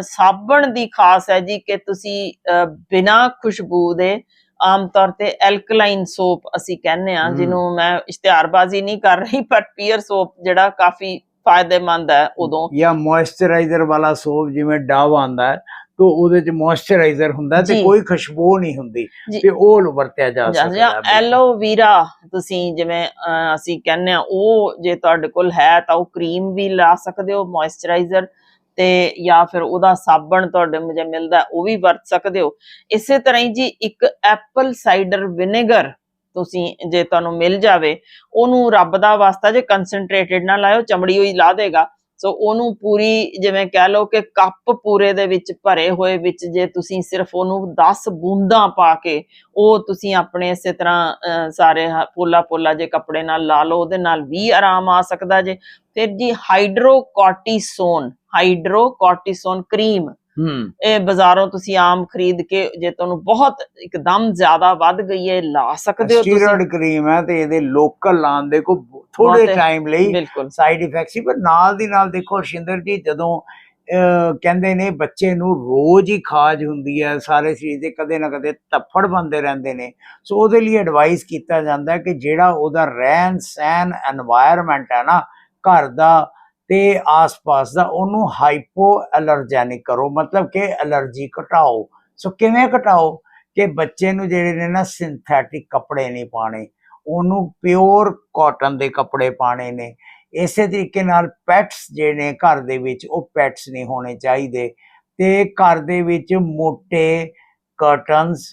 ਸਾਬਣ ਦੀ ਖਾਸ ਹੈ ਜੀ ਕਿ ਤੁਸੀਂ ਬਿਨਾਂ ਖੁਸ਼ਬੂ ਦੇ ਆਮ ਤੌਰ ਤੇ ਐਲਕਲਾਈਨ ਸੋਪ ਅਸੀਂ ਕਹਿੰਦੇ ਆ। ਜਿਹਨੂੰ ਮੈਂ ਇਸ਼ਤਿਹਾਰਬਾਜ਼ੀ ਨਹੀਂ ਕਰ ਰਹੀ ਪਰ ਪੀਅਰ ਸੋਪ ਜਿਹੜਾ ਕਾਫੀ ਫਾਇਦੇਮੰਦ ਹੈ ਉਦੋਂ ਜਾਂ ਮੋਇਸਚਰਾਈਜ਼ਰ ਵਾਲਾ ਸੋਪ ਜਿਵੇਂ ਡਵ ਆਂਦਾ ਹੈ ਤਾਂ ਉਹਦੇ ਚ ਮੋਇਸਚਰਾਈਜ਼ਰ ਹੁੰਦਾ ਤੇ। ਕੋਈ ਖੁਸ਼ਬੂ ਨਹੀਂ ਹੁੰਦੀ। ਤੇ ਉਹ ਵਰਤਿਆ ਜਾ ਸਕਦਾ ਜਾਂ। ਐਲੋਵੀਰਾ ਤੁਸੀਂ ਜਿਵੇਂ ਅਸੀਂ ਕਹਿੰਦੇ ਆ ਉਹ ਜੇ ਤੁਹਾਡੇ ਕੋਲ ਹੈ ਤਾਂ ਉਹ ਕਰੀਮ ਵੀ ਲਾ ਸਕਦੇ ਹੋ ਮੋਇਸਚਰਾਈਜ਼ਰ ਤੇ ਜਾਂ ਫਿਰ ਉਹਦਾ ਸਾਬਣ ਤੁਹਾਡੇ ਮੁਝੇ ਮਿਲਦਾ, ਉਹ ਵੀ ਵਰਤ ਸਕਦੇ ਹੋ। ਇਸੇ ਤਰ੍ਹਾਂ ਹੀ ਜੀ ਇੱਕ ਐਪਲ ਸਾਈਡਰ ਵਿਨੇਗਰ ਤੁਸੀਂ ਜੇ ਤੁਹਾਨੂੰ ਮਿਲ ਜਾਵੇ, ਉਹਨੂੰ ਰੱਬ ਦਾ ਵਾਸਤਾ ਜੇ ਕਨਸੈਂਟਰੇਟਡ ਨਾ ਲਾਇਓ, ਚਮੜੀ ਹੋਈ ਲਾ ਦੇਗਾ। ਸੋ ਉਹਨੂੰ ਪੂਰੀ ਜਿਵੇਂ ਕਹਿ ਲਓ ਕਿ ਕੱਪ ਪੂਰੇ ਦੇ ਵਿੱਚ ਭਰੇ ਹੋਏ ਵਿੱਚ ਜੇ ਤੁਸੀਂ ਸਿਰਫ ਉਹਨੂੰ 10 ਬੂੰਦਾਂ ਪਾ ਕੇ ਉਹ ਤੁਸੀਂ ਆਪਣੇ ਇਸੇ ਤਰ੍ਹਾਂ ਅਹ, ਸਾਰੇ ਪੋਲਾ ਪੋਲਾ ਜੇ ਕੱਪੜੇ ਨਾਲ ਲਾ ਲਓ ਉਹਦੇ ਨਾਲ ਵੀ ਆਰਾਮ ਆ ਸਕਦਾ ਜੇ। ਫਿਰ ਜੀ ਹਾਈਡਰੋਕੋਰਟਿਸੋਨ ਹਾਈਡਰੋਕੋਰਟਿਸੋਨ ਕਰੀਮ ਇਹ ਬਾਜ਼ਾਰੋਂ ਤੁਸੀਂ ਆਮ ਖਰੀਦ ਕੇ ਜੇ ਤੁਹਾਨੂੰ ਬਹੁਤ ਇੱਕਦਮ ਜ਼ਿਆਦਾ ਵੱਧ ਗਈ ਹੈ ਲਾ ਸਕਦੇ ਹੋ ਤੁਸੀਂ। ਸਟੀਰੋਇਡ ਕਰੀਮ ਹੈ ਤੇ ਇਹਦੇ ਲੋਕਲ ਲਾਣ ਦੇ ਕੋ ਥੋੜੇ ਟਾਈਮ ਲਈ ਸਾਈਡ ਇਫੈਕਟਸ ਹੀ ਪਰ ਨਾਲ ਦੀ ਨਾਲ ਦੇਖੋ ਸ਼ਿੰਦਰ ਜੀ ਜਦੋਂ ਕਹਿੰਦੇ ਨੇ ਬੱਚੇ ਨੂੰ ਰੋਜ਼ ਹੀ ਖਾਜ ਹੁੰਦੀ ਹੈ ਸਾਰੇ ਸਰੀਰ ਦੇ ਕਦੇ ਨਾ ਕਦੇ ਤੱਫੜ ਬੰਦੇ ਰਹਿੰਦੇ ਨੇ ਸੋ ਉਹਦੇ ਲਈ ਐਡਵਾਈਸ ਕੀਤਾ ਜਾਂਦਾ ਕਿ ਜਿਹੜਾ ਉਹਦਾ ਰਹਿਣ ਸਹਿਣ এনवायरमेंट ਹੈ ਨਾ ਘਰ ਦਾ ਤੇ ਆਸ-ਪਾਸ ਦਾ ਉਹਨੂੰ ਹਾਈਪੋ ਐਲਰਜੈਨਿਕ ਕਰੋ, ਮਤਲਬ ਕਿ ਐਲਰਜੀ ਘਟਾਓ। ਸੋ ਕਿਵੇਂ ਘਟਾਓ? ਕਿ ਬੱਚੇ ਨੂੰ ਜਿਹੜੇ ਨੇ ਨਾ ਸਿੰਥੈਟਿਕ ਕੱਪੜੇ ਨਹੀਂ ਪਾਣੇ ਉਹਨੂੰ ਪਿਓਰ ਕਾਟਨ ਦੇ ਕੱਪੜੇ ਪਾਣੇ ਨੇ। ਇਸੇ ਤਰੀਕੇ ਨਾਲ ਪੈਟਸ ਜਿਹੜੇ ਨੇ ਘਰ ਦੇ ਵਿੱਚ, ਉਹ ਪੈਟਸ ਨਹੀਂ ਹੋਣੇ ਚਾਹੀਦੇ। ਤੇ ਘਰ ਦੇ ਵਿੱਚ ਮੋٹے ਕਰਟਨਸ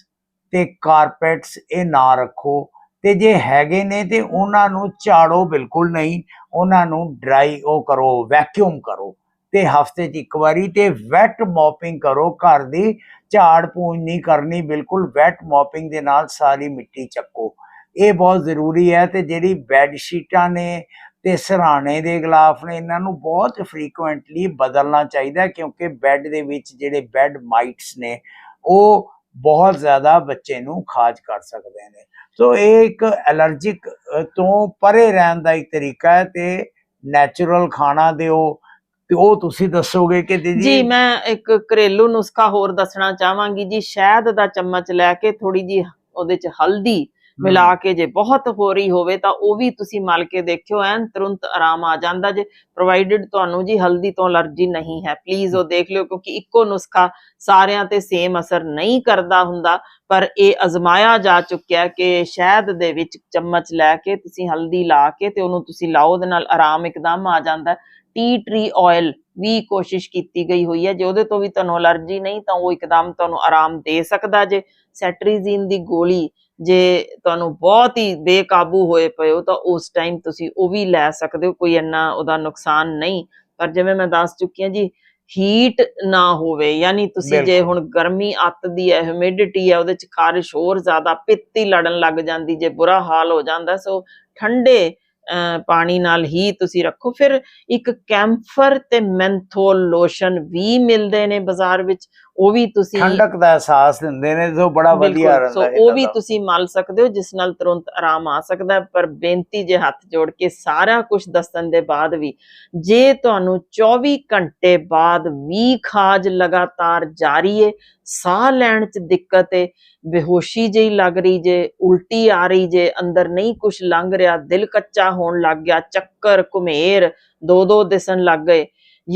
ਤੇ ਕਾਰਪੈਟਸ ਇਹ ਨਾ ਰੱਖੋ। ਤੇ ਜੇ ਹੈਗੇ ਨੇ ਤੇ ਉਹਨਾਂ ਨੂੰ ਝਾੜੋ ਬਿਲਕੁਲ ਨਹੀਂ, ਉਹਨਾਂ ਨੂੰ ਡਰਾਈ ਉਹ ਕਰੋ ਵੈਕਿਊਮ ਕਰੋ। ਤੇ ਹਫ਼ਤੇ 'ਚ ਇੱਕ ਵਾਰੀ ਤੇ ਵੈਟ ਮੋਪਿੰਗ ਕਰੋ, ਘਰ ਦੀ ਝਾੜ ਪੂੰਝ ਨਹੀਂ ਕਰਨੀ, ਬਿਲਕੁਲ ਵੈਟ ਮੋਪਿੰਗ ਦੇ ਨਾਲ ਸਾਰੀ ਮਿੱਟੀ ਚੱਕੋ। ਇਹ ਬਹੁਤ ਜ਼ਰੂਰੀ ਹੈ ਤੇ ਜਿਹੜੀ ਬੈੱਡ ਸ਼ੀਟਾਂ ਨੇ ਤੇ ਸਰਾਣੇ ਦੇ ਗਲਾਫ ਨੇ, ਇਹਨਾਂ ਨੂੰ ਬਹੁਤ ਫ੍ਰੀਕੁਐਂਟਲੀ ਬਦਲਣਾ ਚਾਹੀਦਾ ਕਿਉਂਕਿ ਬੈੱਡ ਦੇ ਵਿੱਚ ਜਿਹੜੇ ਬੈੱਡ ਮਾਈਟਸ ਨੇ, ਉਹ ਬਹੁਤ ਜ਼ਿਆਦਾ ਬੱਚੇ ਨੂੰ ਖਾਜ ਕਰ ਸਕਦੇ ਨੇ। ਸੋ ਇਹ ਇੱਕ ਐਲਰਜਿਕ ਤੋਂ ਪਰੇ ਰਹਿਣ ਦਾ ਇੱਕ ਤਰੀਕਾ ਹੈ ਤੇ ਨੈਚੁਰਲ ਖਾਣਾ ਦਿਓ। ਤੇ ਉਹ ਤੁਸੀਂ ਦੱਸੋਗੇ ਕਿ ਦੀਦੀ? ਜੀ, ਮੈਂ ਇੱਕ ਘਰੇਲੂ ਨੁਸਖਾ ਹੋਰ ਦੱਸਣਾ ਚਾਹਾਂਗੀ ਜੀ। ਸ਼ਹਿਦ ਦਾ ਚਮਚ ਲੈ ਕੇ ਥੋੜੀ ਜੀ ਉਹਦੇ ਚ ਹਲਦੀ ਮਿਲਾ ਕੇ ਜੇ ਬਹੁਤ ਹੋ ਰਹੀ ਹੋਵੇ ਤਾਂ ਉਹ ਵੀ ਤੁਸੀਂ ਮਲ ਕੇ ਦੇਖਿਓ, ਐਨ ਤੁਰੰਤ ਆਰਾਮ ਆ ਜਾਂਦਾ ਜੇ। ਪ੍ਰੋਵਾਈਡਡ ਤੁਹਾਨੂੰ ਜੀ ਹਲਦੀ ਤੋਂ ਅਲਰਜੀ ਨਹੀਂ ਹੈ। ਪਲੀਜ਼ ਉਹ ਦੇਖ ਲਿਓ ਕਿਉਂਕਿ ਇੱਕੋ ਨੁਸਖਾ ਸਾਰਿਆਂ ਤੇ ਸੇਮ ਅਸਰ ਨਹੀਂ ਕਰਦਾ ਹੁੰਦਾ, ਪਰ ਇਹ ਅਜ਼ਮਾਇਆ ਜਾ ਚੁੱਕਿਆ ਕਿ ਸ਼ਹਿਦ ਦੇ ਵਿੱਚ ਚਮਚ ਲੈ ਕੇ ਤੁਸੀਂ ਹਲਦੀ ਲਾ ਕੇ ਤੇ ਉਹਨੂੰ ਤੁਸੀਂ ਲਾਓ, ਉਹਦੇ ਨਾਲ ਆਰਾਮ ਇੱਕਦਮ ਆ ਜਾਂਦਾ। ਟੀ ਟਰੀ ਆਇਲ ਵੀ ਕੋਸ਼ਿਸ਼ ਕੀਤੀ ਗਈ ਹੋਈ ਹੈ। ਜੇ ਉਹਦੇ ਤੋਂ ਵੀ ਤੁਹਾਨੂੰ ਅਲਰਜੀ ਨਹੀਂ ਤਾਂ ਉਹ ਇੱਕਦਮ ਤੁਹਾਨੂੰ ਆਰਾਮ ਦੇ ਸਕਦਾ ਜੇ। ਸੈਟਰੀਜ਼ਿਨ ਦੀ ਗੋਲੀ ਜੇ ਤੁਹਾਨੂੰ ਬਹੁਤ ਹੀ ਬੇਕਾਬੂ ਹੋਏ ਪਏ ਹੋ ਤਾਂ ਉਸ ਟਾਈਮ ਤੁਸੀਂ ਉਹ ਵੀ ਲੈ ਸਕਦੇ ਹੋ ਕੋਈ ਇੰਨਾ ਉਹਦਾ ਨੁਕਸਾਨ ਨਹੀਂ। ਪਰ ਜਿਵੇਂ ਮੈਂ ਦੱਸ ਚੁੱਕੀ ਹਾਂ ਜੀ ਹੀਟ ਨਾ ਹੋਵੇ ਯਾਨੀ ਤੁਸੀਂ ਜੇ। ਹੁਣ ਗਰਮੀ ਅੱਤਦੀ ਹੈ ਹਿਊਮਿਡਿਟੀ ਹੈ ਉਹਦੇ ਚ ਖਾਰਿਸ਼ ਹੋਰ ਜ਼ਿਆਦਾ ਪਿੱਤ ਲੜਨ ਲੱਗ ਜਾਂਦੀ ਜੇ ਬੁਰਾ ਹਾਲ ਹੋ ਜਾਂਦਾ ਸੋ ਠੰਡੇ ਪਾਣੀ ਨਾਲ ਹੀ ਤੁਸੀਂ ਰੱਖੋ। ਫਿਰ ਇੱਕ ਕੈਂਫਰ ਤੇ ਮੈਂਥੋਲ ਲੋਸ਼ਨ ਵੀ ਮਿਲਦੇ ਨੇ ਬਾਜ਼ਾਰ ਵਿੱਚ। ਉਹ ਵੀ ਤੁਸੀਂ ਠੰਡਕ ਦਾ ਅਹਿਸਾਸ ਦਿੰਦੇ ਨੇ ਜੋ ਬੜਾ ਵਧੀਆ ਸੋ ਰਹਿੰਦਾ ਉਹ ਇਹਨਾਂ ਵੀ। ਤੁਸੀਂ ਮਲ ਸਕਦੇ ਹੋ ਜਿਸ ਨਾਲ ਤੁਰੰਤ ਆਰਾਮ ਆ ਸਕਦਾ ਹੈ। ਪਰ ਬੇਨਤੀ ਜੇ ਹੱਥ ਜੋੜ ਕੇ ਸਾਰਾ ਕੁਝ ਦੱਸਣ ਦੇ ਬਾਅਦ ਵੀ ਜੇ ਤੁਹਾਨੂੰ 24 ਘੰਟੇ ਬਾਅਦ ਵੀ ਖਾਜ ਲਗਾਤਾਰ ਜਾਰੀ ਏ ਸਾਹ ਲੈਣ ਚ ਦਿੱਕਤ ਏ ਬੇਹੋਸ਼ੀ ਜਿਹੀ ਲੱਗ ਰਹੀ ਜੇ ਉਲਟੀ ਆ ਰਹੀ ਜੇ ਅੰਦਰ ਨਹੀਂ ਕੁਝ ਲੰਘ ਰਿਹਾ ਦਿਲ ਕੱਚਾ ਹੋਣ ਲੱਗ ਗਿਆ ਚੱਕਰ ਘੁਮੇਰ ਦੋ ਦੋ ਦਿਸਣ ਲੱਗ ਗਏ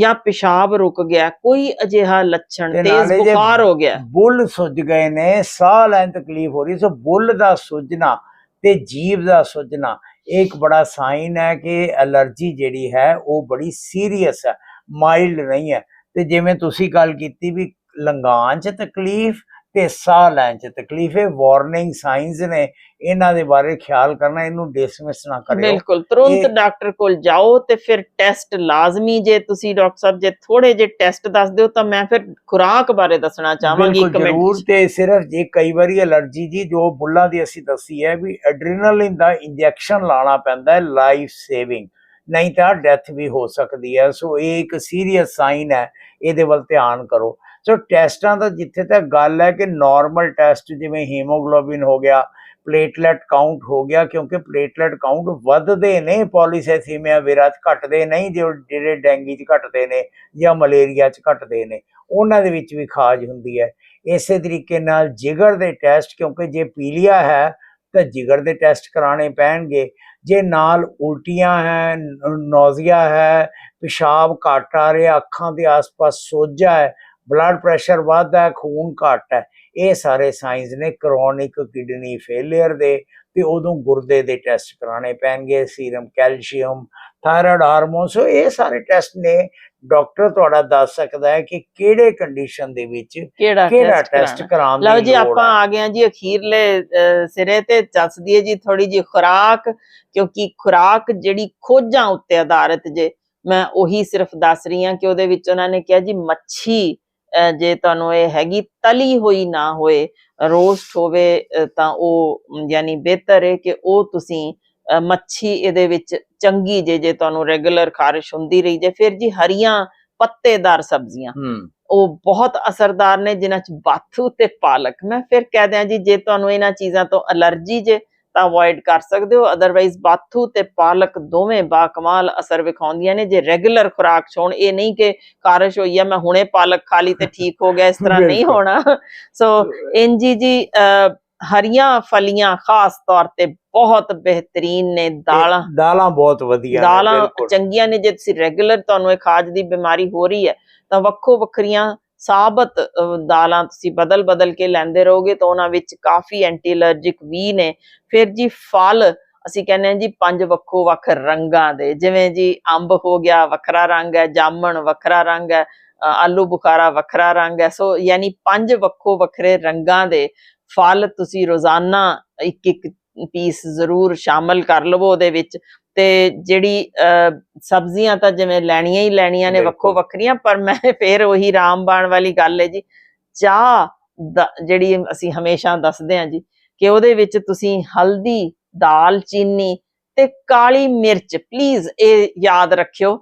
ਜਾਂ ਪਿਸ਼ਾਬ ਰੁਕ ਗਿਆ ਕੋਈ ਅਜਿਹਾ ਲੱਛਣ ਤੇਜ਼ ਬੁਖਾਰ ਹੋ ਗਿਆ। ਬੁੱਲ ਸੁੱਜ ਗਏ ਨੇ ਸਾਹ ਲੈਣ ਤਕਲੀਫ ਹੋ ਰਹੀ ਸੋ ਬੁੱਲ ਦਾ ਸੁੱਜਣਾ ਤੇ ਜੀਭ ਦਾ ਸੁੱਜਣਾ ਇੱਕ ਬੜਾ ਸਾਈਨ ਹੈ ਕਿ ਐਲਰਜੀ ਜਿਹੜੀ ਹੈ ਉਹ ਬੜੀ ਸੀਰੀਅਸ ਹੈ ਮਾਈਲਡ ਨਹੀਂ ਹੈ। ਤੇ ਜਿਵੇਂ ਤੁਸੀਂ ਗੱਲ ਕੀਤੀ ਵੀ ਲੰਗਾਂ 'ਚ ਤਕਲੀਫ ਤੇ ਸਾਹ ਲੈਣ 'ਚ ਤਕਲੀਫ ਇਹ ਵਾਰਨਿੰਗ ਸਾਈਨਸ ਨੇ ਇਹਨਾਂ ਦੇ ਬਾਰੇ ਖਿਆਲ ਕਰਨਾ ਇਹਨੂੰ ਡਿਸਮਿਸ ਨਾ ਕਰਿਓ। ਬਿਲਕੁਲ ਤੁਰੰਤ ਡਾਕਟਰ ਕੋਲ ਜਾਓ ਤੇ ਫਿਰ ਟੈਸਟ ਲਾਜ਼ਮੀ ਜੇ ਤੁਸੀਂ ਡਾਕਟਰ ਸਾਹਿਬ ਜੇ ਥੋੜੇ ਜੇ ਟੈਸਟ ਦੱਸ ਦਿਓ ਤਾਂ ਮੈਂ ਫਿਰ ਖੁਰਾਕ ਬਾਰੇ ਦੱਸਣਾ ਚਾਹਾਂਗੀ ਇੱਕ ਜ਼ਰੂਰ ਤੇ ਸਿਰਫ ਜੇ ਕਈ ਵਾਰੀ ਅਲਰਜੀ ਜੀ ਜੋ ਬੁੱਲਾਂ ਦੀ ਅਸੀਂ ਦੱਸੀ ਹੈ ਵੀ ਐਡਰੀਨਲਿਨ ਦਾ ਇੰਜੈਕਸ਼ਨ ਲਾਣਾ ਪੈਂਦਾ ਹੈ ਲਾਈਫ ਸੇਵਿੰਗ ਨਹੀਂ ਤਾਂ ਡੈਥ ਵੀ ਹੋ ਸਕਦੀ ਹੈ। ਸੋ ਇਹ ਇੱਕ ਸੀਰੀਅਸ ਸਾਈਨ ਹੈ ਇਹਦੇ ਵੱਲ ਧਿਆਨ ਕਰੋ। ਸੋ ਟੈਸਟਾਂ ਦਾ ਜਿੱਥੇ ਤੱਕ ਗੱਲ ਹੈ ਕਿ ਨਾਰਮਲ ਟੈਸਟ ਜਿਵੇਂ ਹੀਮੋਗਲੋਬਿਨ ਹੋ ਗਿਆ ਪਲੇਟਲੈਟ ਕਾਊਂਟ ਹੋ ਗਿਆ ਕਿਉਂਕਿ ਪਲੇਟਲੈਟ ਕਾਊਂਟ ਵੱਧਦੇ ਨੇ ਪੋਲੀਸੈਥੀਮੀਆ ਵਿਰਾ ਚ ਘਟਦੇ ਨਹੀਂ ਜੋ ਜਿਹੜੇ ਡੈਂਗੀ ਚ ਘਟਦੇ ਨੇ ਜਾਂ ਮਲੇਰੀਆ ਚ ਘਟਦੇ ਨੇ ਉਹਨਾਂ ਦੇ ਵਿੱਚ ਵੀ ਖਾਜ ਹੁੰਦੀ ਹੈ ਇਸੇ ਤਰੀਕੇ ਨਾਲ ਜਿਗਰ ਦੇ ਟੈਸਟ ਕਿਉਂਕਿ ਜੇ ਪੀਲੀਆ ਹੈ ਤਾਂ ਜਿਗਰ ਦੇ ਟੈਸਟ ਕਰਾਣੇ ਪੈਣਗੇ ਜੇ ਨਾਲ ਉਲਟੀਆਂ ਹੈ ਨੌਜ਼ੀਆ ਹੈ ਪਿਸ਼ਾਬ ਘੱਟ ਆ ਰਿਹਾ ਅੱਖਾਂ ਦੇ ਆਸ-ਪਾਸ ਸੋਜਾ ਹੈ ਬਲੱਡ ਪ੍ਰੈਸ਼ਰ ਵੱਧਦਾ ਹੈ ਖੂਨ ਘੱਟ ਹੈ। ਇਹ ਸਾਰੇ ਸਾਈਨਸ ਨੇ ਕ੍ਰੋਨਿਕ ਕਿਡਨੀ ਫੇਲਿਅਰ ਦੇ ਤੇ ਉਦੋਂ ਗੁਰਦੇ ਦੇ ਟੈਸਟ ਕਰਾਣੇ ਪੈਣਗੇ serum calcium thyroid hormone so ਇਹ ਸਾਰੇ ਟੈਸਟ ਨੇ। ਡਾਕਟਰ ਤੁਹਾਡਾ ਦੱਸ ਸਕਦਾ ਹੈ ਕਿ ਕਿਹੜੇ ਕੰਡੀਸ਼ਨ ਦੇ ਵਿੱਚ ਕਿਹੜਾ ਟੈਸਟ ਕਰਾਉਣ? ਦੀ ਲਓ ਜੀ ਲੋੜ ਆਪਾਂ ਹੈ? ਆ ਗਏ ਹਾਂ ਜੀ ਅਖੀਰਲੇ ਸਿਰੇ ਤੇ। ਦੱਸ ਦਈਏ ਜੀ ਥੋੜੀ ਜੀ ਖੁਰਾਕ ਕਿਉਂਕਿ ਖੁਰਾਕ ਜਿਹੜੀ ਖੋਜਾਂ ਉੱਤੇ ਆਧਾਰਿਤ ਜੇ ਮੈਂ ਉਹੀ ਸਿਰਫ ਦੱਸ ਰਹੀ ਹਾਂ ਕਿ ਉਹਦੇ ਵਿੱਚ ਉਹਨਾਂ ਨੇ ਕਿਹਾ ਜੀ ਮੱਛੀ ਜੇ ਤੁਹਾਨੂੰ ਇਹ ਹੈਗੀ ਤਲੀ ਹੋਈ ਨਾ ਹੋਏ ਰੋਸਟ ਹੋਵੇ ਤਾਂ ਉਹ ਯਾਨੀ ਬਿਹਤਰ ਹੈ ਕਿ ਉਹ ਤੁਸੀਂ ਮੱਛੀ ਇਹਦੇ ਵਿੱਚ ਚੰਗੀ ਜੇ ਜੇ ਤੁਹਾਨੂੰ ਰੈਗੂਲਰ ਖਾਰਿਸ਼ ਹੁੰਦੀ ਰਹੀ ਜੇ ਫਿਰ ਜੀ ਹਰੀਆਂ ਪੱਤੇਦਾਰ ਸਬਜ਼ੀਆਂ। ਉਹ ਬਹੁਤ ਅਸਰਦਾਰ ਨੇ ਜਿਨ੍ਹਾਂ ਚ ਬਾਥੂ ਤੇ ਪਾਲਕ। ਮੈਂ ਫਿਰ ਕਹਿ ਦਿਆਂ ਜੀ ਜੇ ਤੁਹਾਨੂੰ ਇਹਨਾਂ ਚੀਜ਼ਾਂ ਤੋਂ ਅਲਰਜੀ ਜੇ ਤਾਂ ਅਵੋਇਡ ਕਰ ਸਕਦੇ ਹੋ। ਅਦਰਵਾਈਜ਼ ਬਾਥੂ ਤੇ ਪਾਲਕ ਦੋਵੇਂ ਬਾ ਕਮਾਲ ਅਸਰ ਵਿਖਾਉਂਦੀਆਂ ਨੇ। ਜੇ ਰੈਗੂਲਰ ਖੁਰਾਕ ਹੋਣ ਇਹ ਨਹੀਂ ਕਿ ਕਾਰਸ਼ ਹੋਈ ਆ ਮੈਂ ਹੁਣੇ ਪਾਲਕ ਖਾ ਲਈ ਤੇ ਠੀਕ ਹੋ ਗਿਆ ਇਸ ਤਰ੍ਹਾਂ ਨਹੀਂ। ਹੋਣਾ। ਸੋ ਇੰਜੀ ਜੀ ਹਰੀਆਂ ਫਲੀਆਂ ਖਾਸ ਤੌਰ ਤੇ ਬਹੁਤ ਬਿਹਤਰੀਨ ਨੇ। ਦਾਲਾਂ ਦਾਲਾਂ ਬਹੁਤ ਵਧੀਆ ਦਾਲਾਂ। ਚੰਗੀਆਂ ਨੇ। ਜੇ ਤੁਸੀਂ ਰੈਗੂਲਰ ਤੁਹਾਨੂੰ ਇਹ ਖਾਜ ਦੀ ਬਿਮਾਰੀ ਹੋ ਰਹੀ ਹੈ ਤਾਂ ਵੱਖੋ ਵੱਖਰੀਆਂ ਸਾਬਤ ਦਾਲਾਂ ਤੁਸੀਂ ਬਦਲ ਬਦਲ ਕੇ ਲੈਂਦੇ ਰਹੋਗੇ ਤਾਂ ਉਹਨਾਂ ਵਿੱਚ ਕਾਫੀ ਐਂਟੀ ਅਲਰਜਿਕ ਵੀ ਨੇ। ਫਿਰ ਜੀ ਫਲ, ਅਸੀਂ ਕਹਿੰਦੇ ਹਾਂ ਜੀ ਪੰਜ ਵੱਖੋ ਵੱਖ ਰੰਗਾਂ ਦੇ, ਜਿਵੇਂ ਜੀ ਅੰਬ ਹੋ ਗਿਆ, ਵੱਖਰਾ ਰੰਗ ਹੈ, ਜਾਮਣ ਵੱਖਰਾ ਰੰਗ ਹੈ ਆਲੂ ਬੁਖਾਰਾ ਵੱਖਰਾ ਰੰਗ ਹੈ। ਸੋ ਯਾਨੀ ਪੰਜ ਵੱਖੋ ਵੱਖਰੇ ਰੰਗਾਂ ਦੇ ਫਲ ਤੁਸੀਂ ਰੋਜ਼ਾਨਾ ਇੱਕ ਇੱਕ ਪੀਸ ਜ਼ਰੂਰ ਸ਼ਾਮਲ ਕਰ ਲਵੋ ਉਹਦੇ ਵਿੱਚ। ਤੇ ਜਿਹੜੀ ਸਬਜ਼ੀਆਂ ਤਾਂ ਜਿਵੇਂ ਲੈਣੀਆਂ ਹੀ ਲੈਣੀਆਂ ਨੇ ਵੱਖੋ। ਵੱਖਰੀਆਂ ਪਰ ਮੈਂ ਫਿਰ ਉਹੀ ਰਾਮਬਾਣ ਵਾਲੀ ਗੱਲ ਹੈ ਜੀ ਚਾਹ ਜਿਹੜੀ ਅਸੀਂ ਹਮੇਸ਼ਾ ਦੱਸਦੇ ਹਾਂ ਜੀ ਕਿ ਉਹਦੇ ਵਿੱਚ ਤੁਸੀਂ ਹਲਦੀ ਦਾਲ ਚੀਨੀ ਤੇ ਕਾਲੀ ਮਿਰਚ ਪਲੀਜ਼ ਇਹ ਯਾਦ ਰੱਖਿਓ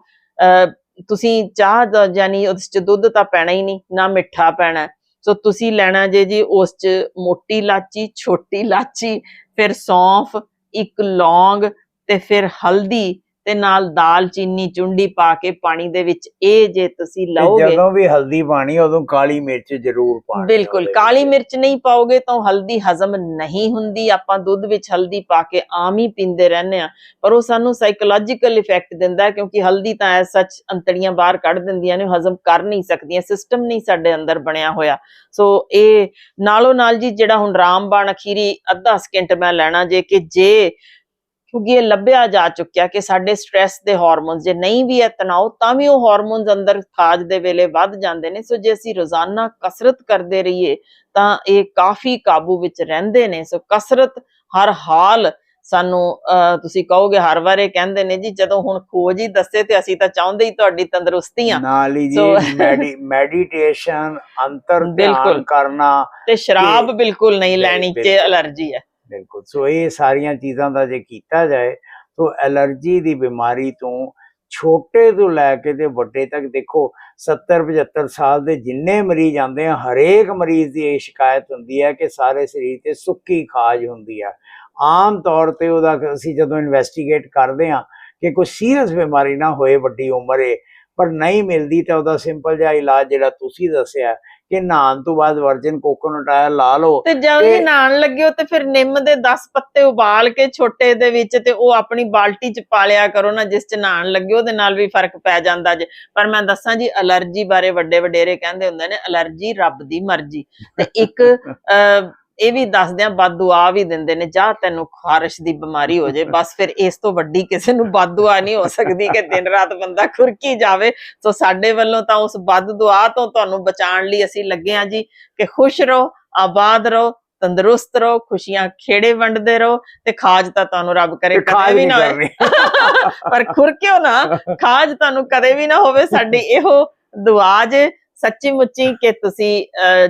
ਤੁਸੀਂ ਚਾਹ ਦਾ ਯਾਨੀ ਉਸ ਚ ਦੁੱਧ ਤਾਂ ਪੈਣਾ ਹੀ ਨਹੀਂ ਨਾ ਮਿੱਠਾ ਪੈਣਾ। ਸੋ ਤੁਸੀਂ ਲੈਣਾ ਜੇ ਜੀ ਉਸ ਚ ਮੋਟੀ ਇਲਾਚੀ ਛੋਟੀ ਇਲਾਚੀ ਫਿਰ ਸੌਂਫ ਇੱਕ ਲੌਂਗ ਤੇ ਫਿਰ ਹਲਦੀ ਤੇ ਨਾਲ ਦਾਲ ਚੀਨੀ ਚੁੰਡੀ ਪਾ ਕੇ ਪਾਣੀ ਦੇ ਵਿੱਚ ਇਹ ਜੇ ਤੁਸੀਂ ਲਓਗੇ ਜਦੋਂ ਵੀ ਹਲਦੀ ਪਾਣੀ ਉਦੋਂ ਕਾਲੀ ਮਿਰਚ ਜ਼ਰੂਰ ਪਾਣੀ ਬਿਲਕੁਲ ਕਾਲੀ ਮਿਰਚ ਨਹੀਂ ਪਾਓਗੇ ਤਾਂ ਹਲਦੀ ਹਜ਼ਮ ਨਹੀਂ ਹੁੰਦੀ। ਆਪਾਂ ਦੁੱਧ ਵਿੱਚ ਹਲਦੀ ਪਾ ਕੇ ਆਮ ਹੀ ਪੀਂਦੇ ਰਹਿੰਦੇ ਆ ਪਰ ਉਹ ਸਾਨੂੰ ਸਾਈਕੋਲੋਜੀਕਲ ਇਫੈਕਟ ਦਿੰਦਾ ਕਿਉਂਕਿ ਹਲਦੀ ਤਾਂ ਐ ਸੱਚ ਅੰਤੜੀਆਂ ਬਾਹਰ ਕੱਢ ਦਿੰਦੀਆਂ ਨੇ ਹਜ਼ਮ ਕਰ ਨਹੀਂ ਸਕਦੀਆਂ ਸਿਸਟਮ ਨਹੀਂ ਸਾਡੇ ਅੰਦਰ ਬਣਿਆ ਹੋਇਆ। ਸੋ ਇਹ ਨਾਲੋਂ ਨਾਲ ਜੀ ਜਿਹੜਾ ਹੁਣ ਰਾਮਬਾਣ ਅਖੀਰੀ ਅੱਧਾ ਸਕਿੰਟ ਮੈਂ ਲੈਣਾ ਜੇ ਕਿ ਜੇ ਕਿਉਂਕਿ ਇਹ ਲੱਭਿਆ ਜਾ ਚੁੱਕਿਆ ਕਿ ਸਾਡੇ ਸਟ੍ਰੈਸ ਦੇ ਹਾਰਮੋਨਸ ਜੇ ਨਹੀਂ ਵੀ ਹੈ ਤਣਾਅ ਤਾਂ ਵੀ ਉਹ ਹਾਰਮੋਨਸ ਅੰਦਰ ਖਾਜ ਦੇ ਵੇਲੇ ਵੱਧ ਜਾਂਦੇ ਨੇ ਸੋ ਜੇ ਅਸੀਂ ਰੋਜ਼ਾਨਾ ਕਸਰਤ ਕਰਦੇ ਰਹੀਏ ਤਾਂ ਇਹ ਕਾਫੀ ਕਾਬੂ ਵਿੱਚ ਰਹਿੰਦੇ ਨੇ ਸੋ ਕਸਰਤ ਹਰ ਹਾਲ ਸਾਨੂੰ ਤੁਸੀਂ ਕਹੋਗੇ ਹਰ ਵਾਰ ਕਹਿੰਦੇ ਨੇ ਜੀ ਜਦੋਂ ਹੁਣ ਖੋਜ ਹੀ ਦੱਸੇ ਤੇ ਅਸੀਂ ਤਾਂ ਚਾਹੁੰਦੇ ਹੀ ਤੁਹਾਡੀ ਤੰਦਰੁਸਤੀ ਆ ਨਾਲ ਹੀ ਜੀ ਮੈਡੀਟੇਸ਼ਨ ਅੰਤਰ। ਧਿਆਨ ਕਰਨਾ ਤੇ ਸ਼ਰਾਬ ਬਿਲਕੁਲ ਨਹੀਂ ਲੈਣੀ ਤੇ ਬਿਲਕੁਲ। ਅਲਰਜੀ ਹੈ ਬਿਲਕੁਲ। ਸੋ ਇਹ ਸਾਰੀਆਂ ਚੀਜ਼ਾਂ ਦਾ ਜੇ ਕੀਤਾ ਜਾਏ, ਤਾਂ ਐਲਰਜੀ ਦੀ ਬਿਮਾਰੀ ਤੋਂ ਛੋਟੇ ਤੋਂ ਲੈ ਕੇ ਤੇ ਵੱਡੇ ਤੱਕ ਦੇਖੋ 70 75 ਸਾਲ ਦੇ ਜਿੰਨੇ ਮਰੀਜ਼ ਆਉਂਦੇ ਆ, ਹਰੇਕ ਮਰੀਜ਼ ਦੀ ਇਹ ਸ਼ਿਕਾਇਤ ਹੁੰਦੀ ਹੈ ਕਿ ਸਾਰੇ ਸਰੀਰ ਤੇ ਸੁੱਕੀ ਖਾਜ ਹੁੰਦੀ ਹੈ ਆਮ ਤੌਰ ਤੇ ਉਹਦਾ ਅਸੀਂ ਜਦੋਂ ਇਨਵੈਸਟੀਗੇਟ ਕਰਦੇ ਆ ਕਿ ਕੋਈ ਸੀਰੀਅਸ ਬਿਮਾਰੀ ਨਾ ਹੋਏ ਵੱਡੀ ਉਮਰੇ, ਪਰ ਨਹੀਂ ਮਿਲਦੀ ਤਾਂ ਉਹਦਾ ਸਿੰਪਲ ਜਿਹਾ ਇਲਾਜ ਜਿਹੜਾ ਤੁਸੀਂ ਦੱਸਿਆ ਕਿ ਨਹਾਉਣ ਤੋਂ ਬਾਅਦ ਵਰਜਨ ਕੋਕੋਨਟ ਆਇਲ ਲਾ ਲਓ। ਤੇ ਜਦੋਂ ਵੀ ਨਹਾਣ ਲੱਗਿਓ ਤੇ ਫਿਰ ਨਿੰਮ ਦੇ 10 ਪੱਤੇ ਉਬਾਲ ਕੇ ਛੋਟੇ ਦੇ ਵਿੱਚ ਤੇ ਉਹ ਆਪਣੀ ਬਾਲਟੀ ਚ ਪਾ ਲਿਆ ਕਰੋ ਨਾ ਜਿਸ ਚ ਨਹਾਣ ਲੱਗਿਓ ਉਹਦੇ ਨਾਲ ਵੀ ਫ਼ਰਕ ਪੈ ਜਾਂਦਾ ਜੇ। ਪਰ ਮੈਂ ਦੱਸਾਂ ਜੀ ਅਲਰਜੀ ਬਾਰੇ ਵੱਡੇ ਵਡੇਰੇ ਕਹਿੰਦੇ ਹੁੰਦੇ ਨੇ ਅਲਰਜੀ ਰੱਬ ਦੀ ਮਰਜ਼ੀ। ਤੇ ਇੱਕ ਇਹ ਵੀ ਦੱਸਦੇ ਆ ਬਦਦੁਆ ਵੀ ਦਿੰਦੇ ਨੇ ਜਾ ਤੈਨੂੰ ਖਾਰਿਸ਼ ਦੀ ਬਿਮਾਰੀ ਹੋ ਜੇ। ਬਸ ਫਿਰ ਇਸ ਤੋਂ ਵੱਡੀ ਕਿਸੇ ਨੂੰ ਬਦਦੁਆ ਨਹੀਂ ਹੋ ਸਕਦੀ ਕਿ ਦਿਨ ਰਾਤ ਬੰਦਾ ਖੁਰਕੀ ਜਾਵੇ। ਸੋ ਸਾਡੇ ਵੱਲੋਂ ਤਾਂ ਉਸ ਬਦਦੁਆ ਤੋਂ ਤੁਹਾਨੂੰ ਬਚਾਉਣ ਲਈ ਅਸੀਂ ਲੱਗੇ ਆ ਜੀ ਕਿ ਖੁਸ਼ ਰਹੋ ਆਬਾਦ ਰਹੋ ਤੰਦਰੁਸਤ ਰਹੋ ਖੁਸ਼ੀਆਂ ਖੇੜੇ ਵੰਡਦੇ ਰਹੋ ਤੇ ਖਾਜ ਤਾਂ ਤੁਹਾਨੂੰ ਰੱਬ ਕਰੇ ਕਦੇ ਵੀ ਨਾ ਹੋਵੇ ਪਰ ਖੁਰਕਿਓ ਨਾ? ਖਾਜ ਤੁਹਾਨੂੰ ਕਦੇ ਵੀ ਨਾ ਹੋਵੇ। ਸਾਡੀ ਇਹੋ ਦੁਆ ਜੇ ਸੱਚੀ ਮੁੱਚੀ ਕਿ ਤੁਸੀਂ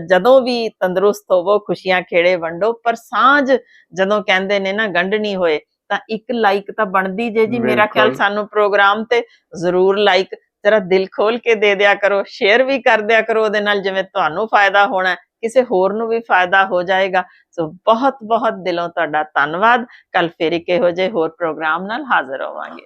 ਜਦੋਂ ਵੀ ਤੰਦਰੁਸਤ ਹੋਵੋ ਖੁਸ਼ੀਆਂ ਖੇੜੇ ਵੰਡੋ ਪਰ ਸਾਂਝ ਜਦੋਂ ਕਹਿੰਦੇ ਨੇ ਨਾ ਗੰਢਣੀ ਹੋਏ ਤਾਂ ਇੱਕ ਲਾਈਕ ਤਾਂ ਬਣਦੀ ਜੇ ਜੀ। ਮੇਰਾ ਖਿਆਲ। ਸਾਨੂੰ ਪ੍ਰੋਗਰਾਮ ਤੇ ਜ਼ਰੂਰ ਲਾਈਕ ਜਰਾ ਦਿਲ ਖੋਲ ਕੇ ਦੇ ਦਿਆ ਕਰੋ ਸ਼ੇਅਰ ਵੀ ਕਰ ਦਿਆ ਕਰੋ ਉਹਦੇ ਨਾਲ ਜਿਵੇਂ ਤੁਹਾਨੂੰ ਫਾਇਦਾ ਹੋਣਾ ਕਿਸੇ ਹੋਰ ਨੂੰ ਵੀ ਫਾਇਦਾ ਹੋ ਜਾਏਗਾ। ਸੋ ਬਹੁਤ ਬਹੁਤ ਦਿਲੋਂ ਤੁਹਾਡਾ ਧੰਨਵਾਦ। ਕੱਲ ਫੇਰ ਇੱਕ ਇਹੋ ਜਿਹੇ ਹੋਰ ਪ੍ਰੋਗਰਾਮ ਨਾਲ ਹਾਜ਼ਰ ਹੋਵਾਂਗੇ।